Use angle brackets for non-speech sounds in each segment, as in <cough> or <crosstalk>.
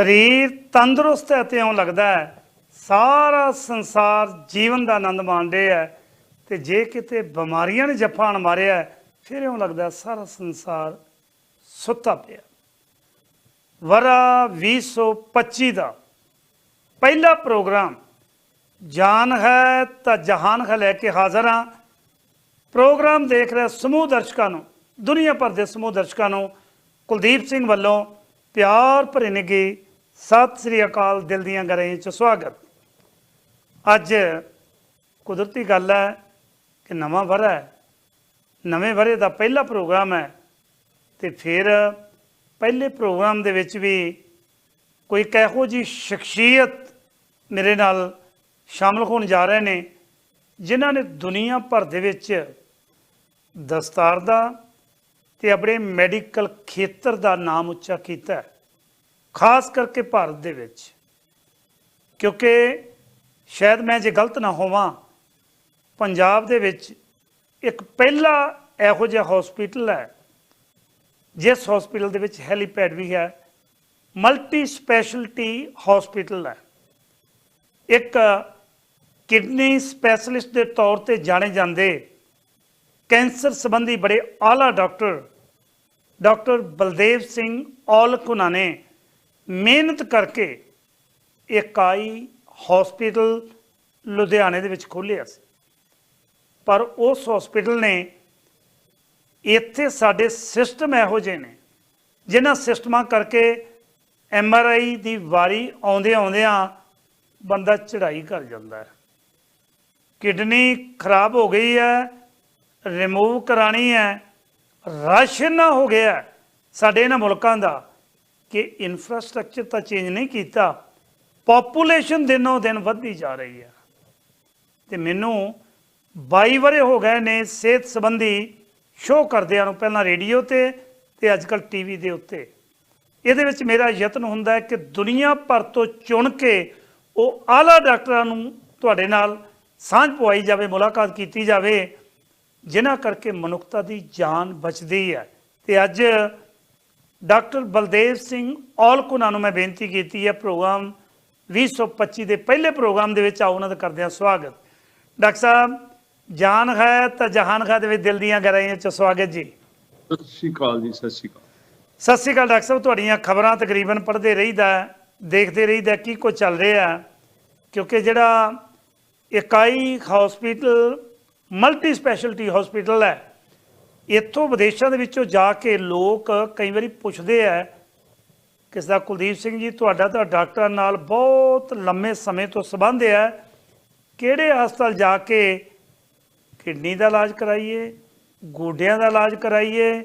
ਸਰੀਰ ਤੰਦਰੁਸਤ ਹੈ ਤੇ ਇਉਂ ਲੱਗਦਾ ਹੈ। ਸਾਰਾ ਸੰਸਾਰ ਜੀਵਨ ਦਾ ਆਨੰਦ ਮਾਣ ਰਿਹਾ ਹੈ ਤੇ ਜੇ ਕਿਤੇ ਬਿਮਾਰੀਆਂ ਨੇ ਜੱਫਾਂ ਮਾਰਿਆ ਫਿਰ ਇਉਂ ਲੱਗਦਾ ਸਾਰਾ ਸੰਸਾਰ ਸੁੱਤਾ ਪਿਆ ਵਰਾ 2025 ਦਾ ਪਹਿਲਾ ਪ੍ਰੋਗਰਾਮ, ਜਾਨ ਹੈ ਤਾਂ ਜਹਾਨ ਹੈ ਲੈ ਕੇ ਹਾਜ਼ਰ ਹਾਂ। ਪ੍ਰੋਗਰਾਮ ਦੇਖ ਰਹੇ ਸਮੂਹ ਦਰਸ਼ਕਾਂ ਨੂੰ, ਦੁਨੀਆ ਭਰ ਦੇ ਸਮੂਹ ਦਰਸ਼ਕਾਂ ਨੂੰ, ਕੁਲਦੀਪ ਸਿੰਘ ਵੱਲੋਂ ਪਿਆਰ ਭਰੀ ਨਿੱਘੀ ਸਤਿ ਸ੍ਰੀ ਅਕਾਲ, ਦਿਲ ਦੀਆਂ ਗਹਿਰਾਈਆਂ ਚ ਸਵਾਗਤ। ਅੱਜ ਕੁਦਰਤੀ ਗੱਲ ਹੈ ਕਿ ਨਵਾਂ ਵਰ੍ਹਾ ਹੈ। ਨਵੇਂ ਵਰ੍ਹੇ ਦਾ ਪਹਿਲਾ ਪ੍ਰੋਗਰਾਮ ਹੈ ਤੇ ਫਿਰ ਪਹਿਲੇ ਪ੍ਰੋਗਰਾਮ ਦੇ ਵਿੱਚ ਵੀ ਕੋਈ ਕਿਹੋ ਜੀ ਸ਼ਖਸੀਅਤ ਮੇਰੇ ਨਾਲ ਸ਼ਾਮਲ ਹੋਣ ਜਾ ਰਹੇ ਨੇ, ਜਿਨ੍ਹਾਂ ਨੇ ਦੁਨੀਆ ਭਰ ਦੇ ਵਿੱਚ ਦਸਤਾਰ ਦਾ ਤੇ ਆਪਣੇ ਮੈਡੀਕਲ ਖੇਤਰ ਦਾ ਨਾਮ ਉੱਚਾ ਕੀਤਾ ਹੈ। ਖਾਸ ਕਰਕੇ ਭਾਰਤ ਦੇ ਵਿੱਚ, ਕਿਉਂਕਿ ਸ਼ਾਇਦ ਮੈਂ ਜੇ ਗਲਤ ਨਾ ਹੋਵਾਂ, ਪੰਜਾਬ ਦੇ ਵਿੱਚ ਇੱਕ ਪਹਿਲਾ ਇਹੋ ਜਿਹਾ ਹਸਪੀਟਲ ਹੈ, ਜਿਸ ਹਸਪੀਟਲ ਦੇ ਵਿੱਚ ਹੈਲੀਪੈਡ ਵੀ ਹੈ ਮਲਟੀ ਸਪੈਸ਼ਲਟੀ ਹਸਪੀਟਲ ਹੈ। ਇੱਕ ਕਿਡਨੀ ਸਪੈਸ਼ਲਿਸਟ ਦੇ ਤੌਰ ਤੇ ਜਾਣੇ ਜਾਂਦੇ ਕੈਂਸਰ ਸੰਬੰਧੀ ਬੜੇ ਆਲਾ ਡਾਕਟਰ ਡਾਕਟਰ ਬਲਦੇਵ ਸਿੰਘ ਔਲਖੁਨਾ ਨੇ ਮਿਹਨਤ ਕਰਕੇ ਇਕਾਈ ਹਸਪੀਟਲ ਲੁਧਿਆਣੇ ਦੇ ਵਿੱਚ ਖੋਲ੍ਹਿਆ ਸੀ। ਪਰ ਉਸ ਹਸਪੀਟਲ ਨੇ ਇੱਥੇ ਸਾਡੇ ਸਿਸਟਮ ਇਹੋ ਜਿਹੇ ਨੇ, ਜਿਨ੍ਹਾਂ ਸਿਸਟਮਾਂ ਕਰਕੇ ਐਮ ਆਰ ਆਈ ਦੀ ਵਾਰੀ ਆਉਂਦੇ ਆਉਂਦਿਆਂ ਬੰਦਾ ਚੜਾਈ ਕਰ ਜਾਂਦਾ ਹੈ। ਕਿਡਨੀ ਖਰਾਬ ਹੋ ਗਈ ਹੈ ਰਿਮੂਵ ਕਰਾਣੀ ਹੈ ਰਸ਼ ਇੰਨਾ ਹੋ ਗਿਆ ਸਾਡੇ ਇਹਨਾਂ ਮੁਲਕਾਂ ਦਾ ਕਿ ਇਨਫਰਾਸਟ੍ਰਕਚਰ ਤਾਂ ਚੇਂਜ ਨਹੀਂ ਕੀਤਾ ਪੋਪੂਲੇਸ਼ਨ ਦਿਨੋਂ ਦਿਨ ਵੱਧਦੀ ਜਾ ਰਹੀ ਹੈ। ਤੇ ਮੈਨੂੰ 22 ਵਰੇ ਹੋ ਗਏ ਨੇ ਸਿਹਤ ਸੰਬੰਧੀ ਸ਼ੋਅ ਕਰਦਿਆਂ ਨੂੰ, ਪਹਿਲਾਂ ਰੇਡੀਓ ਤੇ ਤੇ ਅੱਜ ਕੱਲ੍ਹ ਟੀਵੀ ਦੇ ਉੱਤੇ। ਇਹਦੇ ਵਿੱਚ ਮੇਰਾ ਯਤਨ ਹੁੰਦਾ ਹੈ ਕਿ ਦੁਨੀਆ ਭਰ ਤੋਂ ਚੁਣ ਕੇ ਉਹ ਆਲਾ ਡਾਕਟਰਾਂ ਨੂੰ ਤੁਹਾਡੇ ਨਾਲ ਸਾਂਝ ਪਵਾਈ ਜਾਵੇ, ਮੁਲਾਕਾਤ ਕੀਤੀ ਜਾਵੇ, ਜਿਨ੍ਹਾਂ ਕਰਕੇ ਮਨੁੱਖਤਾ ਦੀ ਜਾਨ ਬਚਦੀ ਹੈ। ਤੇ ਅੱਜ ਡਾਕਟਰ ਬਲਦੇਵ ਸਿੰਘ ਔਲਕੁਨਾ ਨੂੰ ਮੈਂ ਬੇਨਤੀ ਕੀਤੀ ਹੈ ਪ੍ਰੋਗਰਾਮ 2025 ਦੇ ਪਹਿਲੇ ਪ੍ਰੋਗਰਾਮ ਦੇ ਵਿੱਚ ਆਓ ਉਹਨਾਂ ਦਾ ਕਰਦੇ ਹਾਂ ਸਵਾਗਤ। ਡਾਕਟਰ ਸਾਹਿਬ ਜਾਨ ਹੈ ਤਾਂ ਜਹਾਨ ਹੈ ਦੇ ਵਿੱਚ ਦਿਲ ਦੀਆਂ ਗਹਿਰਾਈਆਂ ਚ ਸਵਾਗਤ ਜੀ। ਸਤਿ ਸ਼੍ਰੀ ਅਕਾਲ ਜੀ ਸਤਿ ਸ਼੍ਰੀ ਅਕਾਲ। ਸਤਿ ਸ਼੍ਰੀ ਅਕਾਲ ਡਾਕਟਰ ਸਾਹਿਬ ਤੁਹਾਡੀਆਂ ਖਬਰਾਂ ਤਕਰੀਬਨ ਪੜ੍ਹਦੇ ਰਹੀਦਾ ਦੇਖਦੇ ਰਹੀਦਾ ਕੀ ਕੁਝ ਚੱਲ ਰਿਹਾ ਕਿਉਂਕਿ ਜਿਹੜਾ ਇਕਾਈ ਹਸਪੀਟਲ ਮਲਟੀ ਸਪੈਸ਼ਲਟੀ ਹਸਪੀਟਲ ਹੈ ਇੱਥੋਂ ਵਿਦੇਸ਼ਾਂ ਦੇ ਵਿੱਚੋਂ ਜਾ ਕੇ ਲੋਕ ਕਈ ਵਾਰੀ ਪੁੱਛਦੇ ਆ, ਕਿਸ ਦਾ ਕੁਲਦੀਪ ਸਿੰਘ ਜੀ, ਤੁਹਾਡਾ ਤਾਂ ਡਾਕਟਰਾਂ ਨਾਲ ਬਹੁਤ ਲੰਮੇ ਸਮੇਂ ਤੋਂ ਸੰਬੰਧ ਹੈ ਕਿਹੜੇ ਹਸਪਤਾਲ ਜਾ ਕੇ ਕਿਡਨੀ ਦਾ ਇਲਾਜ ਕਰਾਈਏ, ਗੋਡਿਆਂ ਦਾ ਇਲਾਜ ਕਰਾਈਏ,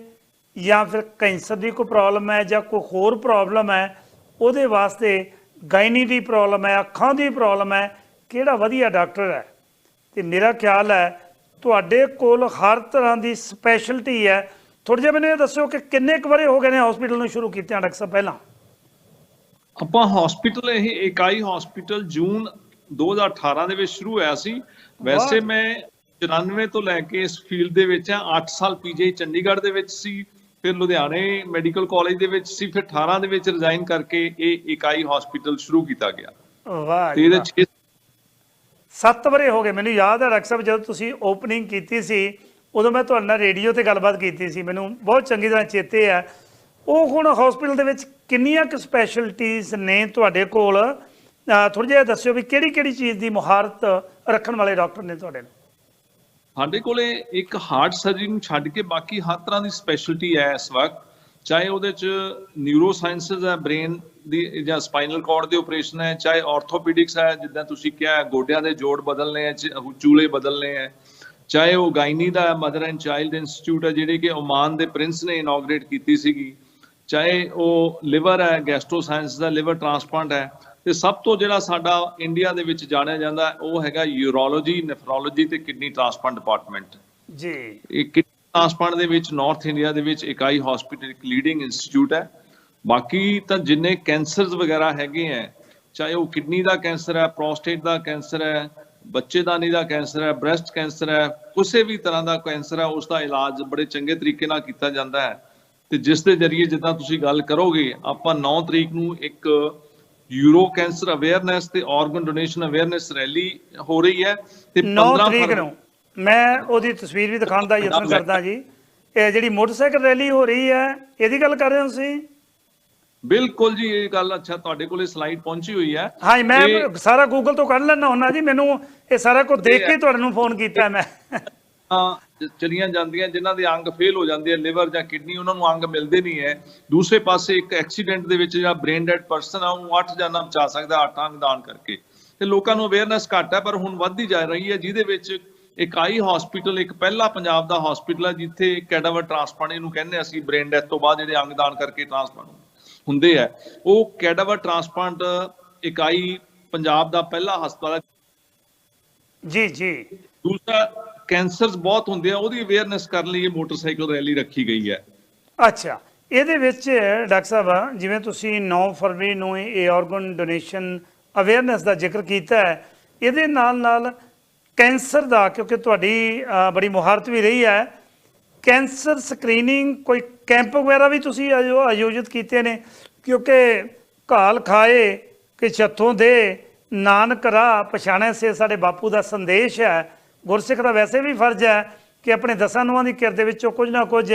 ਜਾਂ ਫਿਰ ਕੈਂਸਰ ਦੀ ਕੋਈ ਪ੍ਰੋਬਲਮ ਹੈ ਜਾਂ ਕੋਈ ਹੋਰ ਪ੍ਰੋਬਲਮ ਹੈ, ਉਹਦੇ ਵਾਸਤੇ ਗਾਇਨੀ ਦੀ ਪ੍ਰੋਬਲਮ ਹੈ, ਅੱਖਾਂ ਦੀ ਪ੍ਰੋਬਲਮ ਹੈ, ਕਿਹੜਾ ਵਧੀਆ ਡਾਕਟਰ ਹੈ? ਤੇ ਮੇਰਾ ਖਿਆਲ ਹੈ ਤੁਹਾਡੇ ਕੋਲ ਹਰ ਤਰ੍ਹਾਂ ਦੀ ਸਪੈਸ਼ਲਟੀ ਹੈ ਥੋੜਾ ਜਿਹਾ ਮੈਨੂੰ ਇਹ ਦੱਸਿਓ ਕਿ ਕਿੰਨੇ ਕੁ ਵਾਰੇ ਹੋ ਗਏ ਨੇ ਹਸਪੀਟਲ ਨੂੰ ਸ਼ੁਰੂ ਕੀਤਿਆਂ ਡਾਕਟਰ ਸਾਹਿਬ ਪਹਿਲਾਂ ਆਪਾਂ ਹਸਪੀਟਲ ਇਹ ਇਕਾਈ ਹਸਪੀਟਲ ਜੂਨ 2018 ਦੇ ਵਿੱਚ ਸ਼ੁਰੂ ਹੋਇਆ ਸੀ ਵੈਸੇ। ਮੈਂ 94 ਤੋਂ ਲੈ ਕੇ ਇਸ ਫੀਲਡ ਦੇ ਵਿੱਚ ਆ 8 ਸਾਲ ਪੀਜੀ ਚੰਡੀਗੜ੍ਹ ਦੇ ਵਿੱਚ ਸੀ ਫਿਰ ਲੁਧਿਆਣੇ ਮੈਡੀਕਲ ਕਾਲਜ ਦੇ ਵਿੱਚ ਸੀ ਫਿਰ 18 ਦੇ ਵਿੱਚ ਰਿਜ਼ਾਈਨ ਕਰਕੇ ਇਹ ਇਕਾਈ ਹਸਪੀਟਲ ਸ਼ੁਰੂ ਕੀਤਾ ਗਿਆ ਵਾਹ ਇਹਦੇ ਵਾਹ। 6 ਸੱਤ ਵਰੇ ਹੋ ਗਏ, ਮੈਨੂੰ ਯਾਦ ਹੈ ਡਾਕਟਰ ਸਾਹਿਬ, ਜਦੋਂ ਤੁਸੀਂ ਓਪਨਿੰਗ ਕੀਤੀ ਸੀ, ਉਦੋਂ ਮੈਂ ਤੁਹਾਡੇ ਨਾਲ ਰੇਡੀਓ ਤੇ ਗੱਲਬਾਤ ਕੀਤੀ ਸੀ, ਮੈਨੂੰ ਬਹੁਤ ਚੰਗੀ ਤਰ੍ਹਾਂ ਚੇਤੇ ਹੈ ਉਹ ਹੁਣ ਹਸਪੀਟਲ ਦੇ ਵਿੱਚ ਕਿੰਨੀਆਂ ਕੁ ਸਪੈਸ਼ਲਟੀਆਂ ਨੇ ਤੁਹਾਡੇ ਕੋਲ? ਥੋੜਾ ਜਿਹਾ ਦੱਸਿਓ ਵੀ ਕਿਹੜੀ ਕਿਹੜੀ ਚੀਜ਼ ਦੀ ਮੁਹਾਰਤ ਰੱਖਣ ਵਾਲੇ ਡਾਕਟਰ ਨੇ ਤੁਹਾਡੇ ਨਾਲ ਸਾਡੇ ਕੋਲੇ ਇੱਕ ਹਾਰਟ ਸਰਜਰੀ ਨੂੰ ਛੱਡ ਕੇ ਬਾਕੀ ਹਰ ਤਰ੍ਹਾਂ ਦੀ ਸਪੈਸ਼ਲਿਟੀ ਹੈ ਇਸ ਵਕਤ। ਚਾਹੇ ਉਹਦੇ ਚ ਨਿਊਰੋ ਸਾਇੰਸਸ ਹੈ ਬ੍ਰੇਨ ਦੀ ਜਾਂ ਸਪਾਈਨਲ ਕਾਰਡ ਦੇ ਆਪਰੇਸ਼ਨ ਹੈ ਚਾਹੇ ਆਰਥੋਪੈਡਿਕਸ ਹੈ ਜਿੱਦਾਂ ਤੁਸੀਂ ਕਿਹਾ ਗੋਡਿਆਂ ਦੇ ਜੋੜ ਬਦਲਨੇ ਹੈ ਚੂਲੇ ਬਦਲਨੇ ਹੈ ਚਾਹੇ ਉਹ ਗਾਇਨੀ ਦਾ ਮਦਰ ਐਂਡ ਚਾਈਲਡ ਇੰਸਟੀਚਿਊਟ ਹੈ ਜਿਹੜੇ ਕਿ ਓਮਾਨ ਦੇ ਪ੍ਰਿੰਸ ਨੇ ਇਨੋਗਰੇਟ ਕੀਤੀ ਸੀਗੀ ਚਾਹੇ ਉਹ ਲਿਵਰ ਹੈ ਗੈਸਟ੍ਰੋ ਸਾਇੰਸ ਦਾ ਲਿਵਰ ਟ੍ਰਾਂਸਪਲਾਂਟ ਹੈ ਤੇ ਸਭ ਤੋਂ ਜਿਹੜਾ ਸਾਡਾ ਇੰਡੀਆ ਦੇ ਵਿੱਚ ਜਾਣਿਆ ਜਾਂਦਾ ਉਹ ਹੈਗਾ ਯੂਰੋਲੋਜੀ ਨੈਫਰੋਲੋਜੀ ਤੇ ਕਿਡਨੀ ਟ੍ਰਾਂਸਪਲਾਂਟ ਡਿਪਾਰਟਮੈਂਟ ਜੀ। ਇਹ ਟ੍ਰਾਂਸਪਲਾਂਟ ਦੇ ਵਿੱਚ ਨਾਰਥ ਇੰਡੀਆ ਦੇ ਵਿੱਚ ਇਕਾਈ ਹਸਪੀਟਲ ਇੱਕ ਲੀਡਿੰਗ ਇੰਸਟੀਚਿਊਟ ਹੈ। ਬਾਕੀ ਤਾਂ ਜਿੰਨੇ ਕੈਂਸਰਸ ਵਗੈਰਾ ਹੈਗੇ ਹੈ ਚਾਹੇ ਉਹ ਕਿਡਨੀ ਦਾ ਕੈਂਸਰ ਹੈ ਪ੍ਰੋਸਟੇਟ ਦਾ ਕੈਂਸਰ ਹੈ ਬੱਚੇਦਾਨੀ ਦਾ ਕੈਂਸਰ ਹੈ ਬ੍ਰੈਸਟ ਕੈਂਸਰ ਹੈ ਕਿਸੇ ਵੀ ਤਰ੍ਹਾਂ ਦਾ ਕੈਂਸਰ ਹੈ ਉਸ ਦਾ ਇਲਾਜ ਬੜੇ ਚੰਗੇ ਤਰੀਕੇ ਨਾਲ ਕੀਤਾ ਜਾਂਦਾ ਹੈ। ਤੇ ਜਿਸ ਦੇ ਜ਼ਰੀਏ ਜਿੱਦਾਂ ਤੁਸੀਂ ਗੱਲ ਕਰੋਗੇ ਆਪਾਂ 9 ਤਰੀਕ ਨੂੰ ਇੱਕ ਯੂਰੋ ਕੈਂਸਰ ਅਵੇਅਰਨੈਸ ਤੇ ਆਰਗਨ ਡੋਨੇਸ਼ਨ ਅਵੇਅਰਨੈਸ ਰੈਲੀ ਹੋ ਰਹੀ ਹੈ ਤੇ 9 15 ਤਰੀਕ ਨੂੰ। ਮੈਂ ਉਹਦੀ ਤਸਵੀਰ ਵੀ ਦਿਖਾਉਣ ਦਾ ਯਤਨ ਕਰਦਾ ਜੀ। ਇਹ ਜਿਹੜੀ ਮੋਟਰਸਾਈਕਲ ਰੈਲੀ ਹੋ ਰਹੀ ਹੈ ਇਹਦੀ ਗੱਲ ਕਰ ਰਹੇ ਹੋ ਤੁਸੀਂ? ਬਿਲਕੁਲ ਜੀ ਇਹ ਗੱਲ ਅੱਛਾ ਤੁਹਾਡੇ ਕੋਲੇ ਸਲਾਈਡ ਪਹੁੰਚੀ ਹੋਈ ਹੈ। ਹਾਂ ਮੈਂ ਸਾਰਾ ਗੂਗਲ ਤੋਂ ਕੱਢ ਲੈਣਾ ਹੁੰਦਾ ਜੀ ਮੈਨੂੰ ਇਹ ਸਾਰਾ ਕੁਝ ਦੇਖ ਕੇ ਹੀ ਤੁਹਾਨੂੰ ਫੋਨ ਕੀਤਾ ਮੈਂ। ਤਾਂ ਚਲੀਆਂ ਜਾਂਦੀਆਂ ਜਿਨ੍ਹਾਂ ਦੇ ਅੰਗ ਫੇਲ ਹੋ ਜਾਂਦੇ ਆ ਲਿਵਰ ਜਾਂ ਕਿਡਨੀ ਉਹਨਾਂ ਨੂੰ ਅੰਗ ਮਿਲਦੇ ਨਹੀਂ ਹੈ। ਦੂਸਰੇ ਪਾਸੇ ਇੱਕ ਐਕਸੀਡੈਂਟ ਦੇ ਵਿੱਚ ਜਿਹੜਾ ਬ੍ਰੇਨ ਡੈਡ ਪਰਸਨ ਆ ਉਹ 8 ਜਾਨਾਂ ਬਚਾ ਸਕਦਾ 8 ਅੰਗ ਦਾਨ ਕਰਕੇ। ਤੇ ਲੋਕਾਂ ਨੂੰ ਅਵੇਅਰਨੈਸ ਘੱਟ ਹੈ ਪਰ ਹੁਣ ਵੱਧਦੀ ਜਾ ਰਹੀ ਹੈ ਜਿਹਦੇ ਵਿੱਚ ਇੱਕ ਆਈ ਹਸਪੀਟਲ ਇੱਕ ਪਹਿਲਾ ਪੰਜਾਬ ਦਾ ਹਸਪੀਟਲ ਹੈ ਜਿੱਥੇ ਕੈਡਾਵਰ ਟ੍ਰਾਂਸਪਲਾਂਟ ਇਹਨੂੰ ਕਹਿੰਦੇ ਅਸੀਂ ਬ੍ਰੇਨ ਡੈਥ ਤੋਂ ਬਾਅਦ ਜਿਹੜੇ ਅੰਗ ਦਾਨ ਕਰਕੇ ਟ੍ਰਾਂਸਪਲਾਂਟ ਹੁੰਦੇ ਆ ਉਹ ਕੈਡਾਵਰ ਟ੍ਰਾਂਸਪਲਾਂਟ ਇਕਾਈ ਪੰਜਾਬ ਦਾ ਪਹਿਲਾ ਹਸਪਤਾਲ ਜੀ ਜੀ। ਦੂਸਰਾ ਕੈਂਸਰਸ ਬਹੁਤ ਹੁੰਦੇ ਆ ਉਹਦੀ ਅਵੇਅਰਨੈਸ ਕਰਨ ਲਈ ਇਹ ਮੋਟਰਸਾਈਕਲ ਰੈਲੀ ਰੱਖੀ ਗਈ ਹੈ। ਅੱਛਾ। ਇਹਦੇ ਵਿੱਚ ਡਾਕਟਰ ਸਾਹਿਬ ਜਿਵੇਂ ਤੁਸੀਂ 9 ਫਰਵਰੀ ਨੂੰ ਇਹ ਆਰਗਨ ਡੋਨੇਸ਼ਨ ਅਵੇਅਰਨੈਸ ਦਾ ਜ਼ਿਕਰ ਕੀਤਾ ਹੈ ਇਹਦੇ ਨਾਲ ਨਾਲ ਕੈਂਸਰ ਦਾ, ਕਿਉਂਕਿ ਤੁਹਾਡੀ ਬੜੀ ਮੁਹਾਰਤ ਵੀ ਰਹੀ ਹੈ। ਕੈਂਸਰ ਸਕਰੀਨਿੰਗ ਕੋਈ ਕੈਂਪ ਵਗੈਰਾ ਵੀ ਤੁਸੀਂ ਆਯੋਜਿਤ ਕੀਤੇ ਨੇ, ਕਿਉਂਕਿ ਘਾਲ ਖਾਏ, ਕਿ ਛੱਥੋਂ ਦੇ, ਨਾਨਕ ਰਾਹ ਪਛਾਣੇ ਸੇ ਸਾਡੇ ਬਾਪੂ ਦਾ ਸੰਦੇਸ਼ ਹੈ। ਗੁਰਸਿੱਖ ਦਾ ਵੈਸੇ ਵੀ ਫਰਜ਼ ਹੈ ਕਿ ਆਪਣੇ ਦਸਾਂ ਨੂੰਹਾਂ ਦੀ ਕਿਰਤ ਵਿੱਚੋਂ ਕੁਝ ਨਾ ਕੁਝ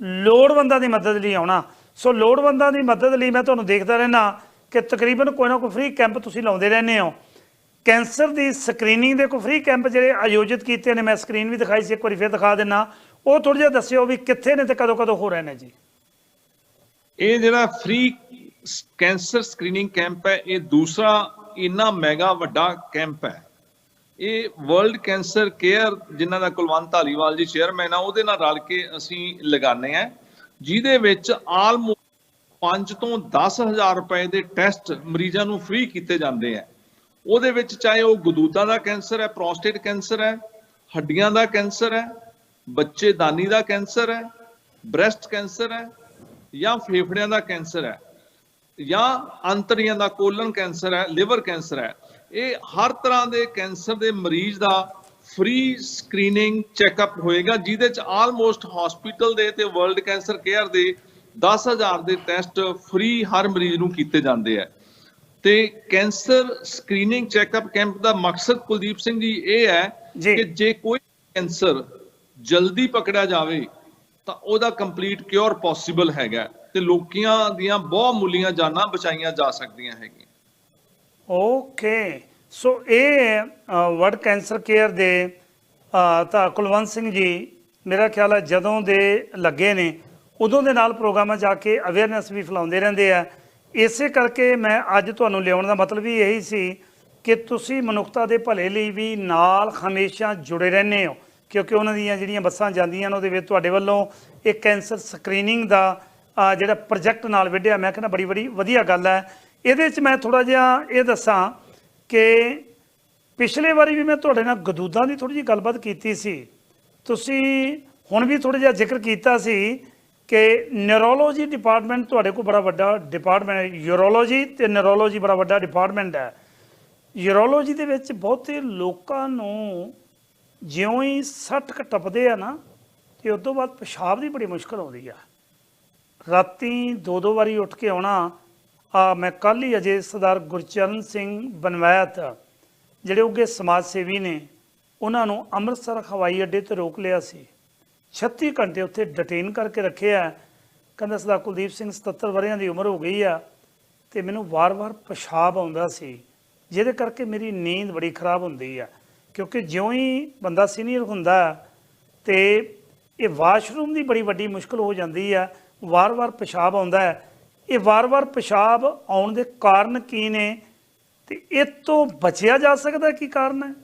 ਲੋੜਵੰਦਾਂ ਦੀ ਮਦਦ ਲਈ ਆਉਣਾ। ਸੋ ਲੋੜਵੰਦਾਂ ਦੀ ਮਦਦ ਲਈ ਮੈਂ ਤੁਹਾਨੂੰ ਦੇਖਦਾ ਰਹਿਣਾ ਕਿ ਤਕਰੀਬਨ ਕੋਈ ਨਾ ਕੋਈ ਫ੍ਰੀ ਕੈਂਪ ਤੁਸੀਂ ਲਾਉਂਦੇ ਰਹਿੰਦੇ ਹੋ। ਕੈਂਸਰ ਦੀ ਸਕਰੀਨਿੰਗ ਦੇ ਕੋਈ ਫ੍ਰੀ ਕੈਂਪ ਜਿਹੜੇ ਆਯੋਜਿਤ ਕੀਤੇ ਨੇ, ਮੈਂ ਸਕਰੀਨ ਵੀ ਦਿਖਾਈ ਸੀ, ਇੱਕ ਵਾਰੀ ਫਿਰ ਦਿਖਾ ਦਿੰਨਾ। ਉਹ ਥੋੜਾ ਜਿਹਾ ਦੱਸਿਓ ਵੀ ਕਿੱਥੇ ਨੇ ਤੇ ਕਦੋਂ ਕਦੋਂ ਹੋ ਰਹੇ ਨੇ ਜੀ। ਇਹ ਜਿਹੜਾ ਫ੍ਰੀ ਕੈਂਸਰ ਸਕਰੀਨਿੰਗ ਕੈਂਪ ਹੈ, ਇਹ ਦੂਸਰਾ ਇੰਨਾ ਮੈਗਾ ਵੱਡਾ ਕੈਂਪ ਹੈ। ਇਹ ਵਰਲਡ ਕੈਂਸਰ ਕੇਅਰ ਜਿਨ੍ਹਾਂ ਦਾ ਕੁਲਵੰਤ ਧਾਲੀਵਾਲ ਜੀ ਚੇਅਰਮੈਨ ਆ, ਉਹਦੇ ਨਾਲ ਰਲ ਕੇ ਅਸੀਂ ਲਗਾਉਂਦੇ ਆ ਜਿਹਦੇ ਵਿੱਚ ਆਲਮੋਸਟ 5 ਤੋਂ 10000 ਰੁਪਏ ਦੇ ਟੈਸਟ ਮਰੀਜ਼ਾਂ ਨੂੰ ਫ੍ਰੀ ਕੀਤੇ ਜਾਂਦੇ ਆ। ਉਹਦੇ ਵਿੱਚ ਚਾਹੇ ਉਹ ਗਦੂਦਾਂ ਦਾ ਕੈਂਸਰ ਹੈ ਪ੍ਰੋਸਟੇਟ ਕੈਂਸਰ ਹੈ, ਹੱਡੀਆਂ ਦਾ ਕੈਂਸਰ ਹੈ ਬੱਚੇਦਾਨੀ ਦਾ ਕੈਂਸਰ ਹੈ ਬ੍ਰੈਸਟ ਕੈਂਸਰ ਹੈ ਜਾਂ ਫੇਫੜਿਆਂ ਦਾ ਕੈਂਸਰ ਹੈ ਜਾਂ ਅੰਤਰੀਆਂ ਦਾ ਕੋਲਨ ਕੈਂਸਰ ਹੈ ਲਿਵਰ ਕੈਂਸਰ ਹੈ, ਇਹ ਹਰ ਤਰ੍ਹਾਂ ਦੇ ਕੈਂਸਰ ਦੇ ਮਰੀਜ਼ ਦਾ ਫ੍ਰੀ ਸਕਰੀਨਿੰਗ ਚੈੱਕਅਪ ਹੋਏਗਾ, ਜਿਹਦੇ ਚ ਆਲਮੋਸਟ ਹਸਪੀਟਲ ਦੇ ਤੇ ਵਰਲਡ ਕੈਂਸਰ ਕੇਅਰ ਦੇ 10000 ਦੇ ਟੈਸਟ ਫ੍ਰੀ ਹਰ ਮਰੀਜ਼ ਨੂੰ ਕੀਤੇ ਜਾਂਦੇ ਆ ਤੇ ਕੈਂਸਰ ਸਕਰੀਨਿੰਗ ਚੈੱਕਅਪ ਕੈਂਪ ਦਾ ਮਕਸਦ ਕੁਲਦੀਪ ਸਿੰਘ ਜੀ ਇਹ ਹੈ ਜੀ। ਕਿ ਜੇ ਕੋਈ ਕੈਂਸਰ ਜਲਦੀ ਪਕੜਿਆ ਜਾਵੇ ਤਾਂ ਉਹਦਾ ਕੰਪਲੀਟ ਕਿਉਰ ਪੋਸੀਬਲ ਹੈਗਾ ਤੇ ਲੋਕੀਆਂ ਦੀਆਂ ਬਹੁਤ ਮੁੱਲੀਆਂ ਜਾਨਾਂ ਬਚਾਈਆਂ ਜਾ ਸਕਦੀਆਂ ਹੈਗੀਆਂ ਓਕੇ ਸੋ ਇਹ ਵਰਡ ਕੈਂਸਰ ਕੇਅਰ ਦੇ ਤਾਂ ਕੁਲਵੰਤ ਸਿੰਘ ਜੀ ਮੇਰਾ ਖਿਆਲ ਹੈ ਜਦੋਂ ਦੇ ਲੱਗੇ ਨੇ ਉਦੋਂ ਦੇ ਨਾਲ ਪ੍ਰੋਗਰਾਮਾਂ ਆ ਕੇ ਅਵੇਅਰਨੈਸ ਵੀ ਫੈਲਾਉਂਦੇ ਰਹਿੰਦੇ ਆ ਇਸੇ ਕਰਕੇ ਮੈਂ ਅੱਜ ਤੁਹਾਨੂੰ ਲਿਆਉਣ ਦਾ ਮਤਲਬ ਵੀ ਇਹੀ ਸੀ ਕਿ ਤੁਸੀਂ ਮਨੁੱਖਤਾ ਦੇ ਭਲੇ ਲਈ ਵੀ ਨਾਲ ਹਮੇਸ਼ਾ ਜੁੜੇ ਰਹਿੰਦੇ ਹੋ, ਕਿਉਂਕਿ ਉਹਨਾਂ ਦੀਆਂ ਜਿਹੜੀਆਂ ਬੱਸਾਂ ਜਾਂਦੀਆਂ ਨੇ ਉਹਦੇ ਵਿੱਚ ਤੁਹਾਡੇ ਵੱਲੋਂ ਇਹ ਕੈਂਸਰ ਸਕਰੀਨਿੰਗ ਦਾ ਜਿਹੜਾ ਪ੍ਰੋਜੈਕਟ ਨਾਲ ਵਿੱਢਿਆ। ਮੈਂ ਕਹਿੰਦਾ ਬੜੀ ਬੜੀ ਵਧੀਆ ਗੱਲ ਹੈ। ਇਹਦੇ ਵਿੱਚ ਮੈਂ ਥੋੜਾ ਜਿਹਾ ਇਹ ਦੱਸਾਂ ਕਿ ਪਿਛਲੇ ਵਾਰੀ ਵੀ ਮੈਂ ਤੁਹਾਡੇ ਨਾਲ ਗਦੂਦਾਂ ਦੀ ਥੋੜੀ ਜਿਹੀ ਗੱਲਬਾਤ ਕੀਤੀ ਸੀ। ਤੁਸੀਂ ਹੁਣ ਵੀ ਥੋੜਾ ਜਿਹਾ ਜ਼ਿਕਰ ਕੀਤਾ ਸੀ ਕਿ ਨਿਊਰੋਲੋਜੀ ਡਿਪਾਰਟਮੈਂਟ ਤੁਹਾਡੇ ਕੋਲ ਬੜਾ ਵੱਡਾ ਡਿਪਾਰਟਮੈਂਟ ਹੈ। ਯੂਰੋਲੋਜੀ ਤੇ ਨਿਊਰੋਲੋਜੀ ਬੜਾ ਵੱਡਾ ਡਿਪਾਰਟਮੈਂਟ ਹੈ। ਯੂਰੋਲੋਜੀ ਦੇ ਵਿੱਚ ਬਹੁਤੇ ਲੋਕਾਂ ਨੂੰ ਜਿਉਂ ਹੀ 60 ਕ ਟੱਪਦੇ ਆ ਨਾ, ਤੇ ਉਸ ਤੋਂ ਬਾਅਦ ਪਿਸ਼ਾਬ ਦੀ ਬੜੀ ਮੁਸ਼ਕਲ ਆਉਂਦੀ ਆ। ਰਾਤੀ ਦੋ ਦੋ ਵਾਰੀ ਉੱਠ ਕੇ ਆਉਣਾ, ਆ ਮੈਂ ਕੱਲ ਹੀ ਅਜੇ ਸਰਦਾਰ ਗੁਰਚਰਨ ਸਿੰਘ ਬਨਵੈਤ, ਜਿਹੜੇ ਉੱਗੇ ਸਮਾਜ ਸੇਵੀ ਨੇ, ਉਹਨਾਂ ਨੂੰ ਅੰਮ੍ਰਿਤਸਰ ਹਵਾਈ ਅੱਡੇ ਤੇ ਰੋਕ ਲਿਆ ਸੀ। 36 ਘੰਟੇ ਉੱਥੇ ਡਿਟੇਨ ਕਰਕੇ ਰੱਖਿਆ ਕਹਿੰਦਾ, ਸਰਦਾਰ ਕੁਲਦੀਪ ਸਿੰਘ 77 ਵਰ੍ਹਿਆਂ ਦੀ ਉਮਰ ਹੋ ਗਈ ਆ ਤੇ ਮੈਨੂੰ ਵਾਰ-ਵਾਰ ਪਿਸ਼ਾਬ ਆਉਂਦਾ ਸੀ, ਜਿਹਦੇ ਕਰਕੇ ਮੇਰੀ ਨੀਂਦ ਬੜੀ ਖਰਾਬ ਹੁੰਦੀ ਆ। ਕਿਉਂਕਿ ਜਿਉਂ ਹੀ ਬੰਦਾ ਸੀਨੀਅਰ ਹੁੰਦਾ ਤੇ ਇਹ ਵਾਸ਼ਰੂਮ ਦੀ ਬੜੀ ਵੱਡੀ ਮੁਸ਼ਕਲ ਹੋ ਜਾਂਦੀ ਆ, ਵਾਰ-ਵਾਰ ਪਿਸ਼ਾਬ ਆਉਂਦਾ ਹੈ। ਇਹ ਵਾਰ-ਵਾਰ ਪਿਸ਼ਾਬ ਆਉਣ ਦੇ ਕਾਰਨ ਕੀ ਨੇ ਤੇ ਇਹ ਤੋਂ ਬਚਿਆ ਜਾ ਸਕਦਾ ਕੀ ਕਾਰਨ ਹੈ?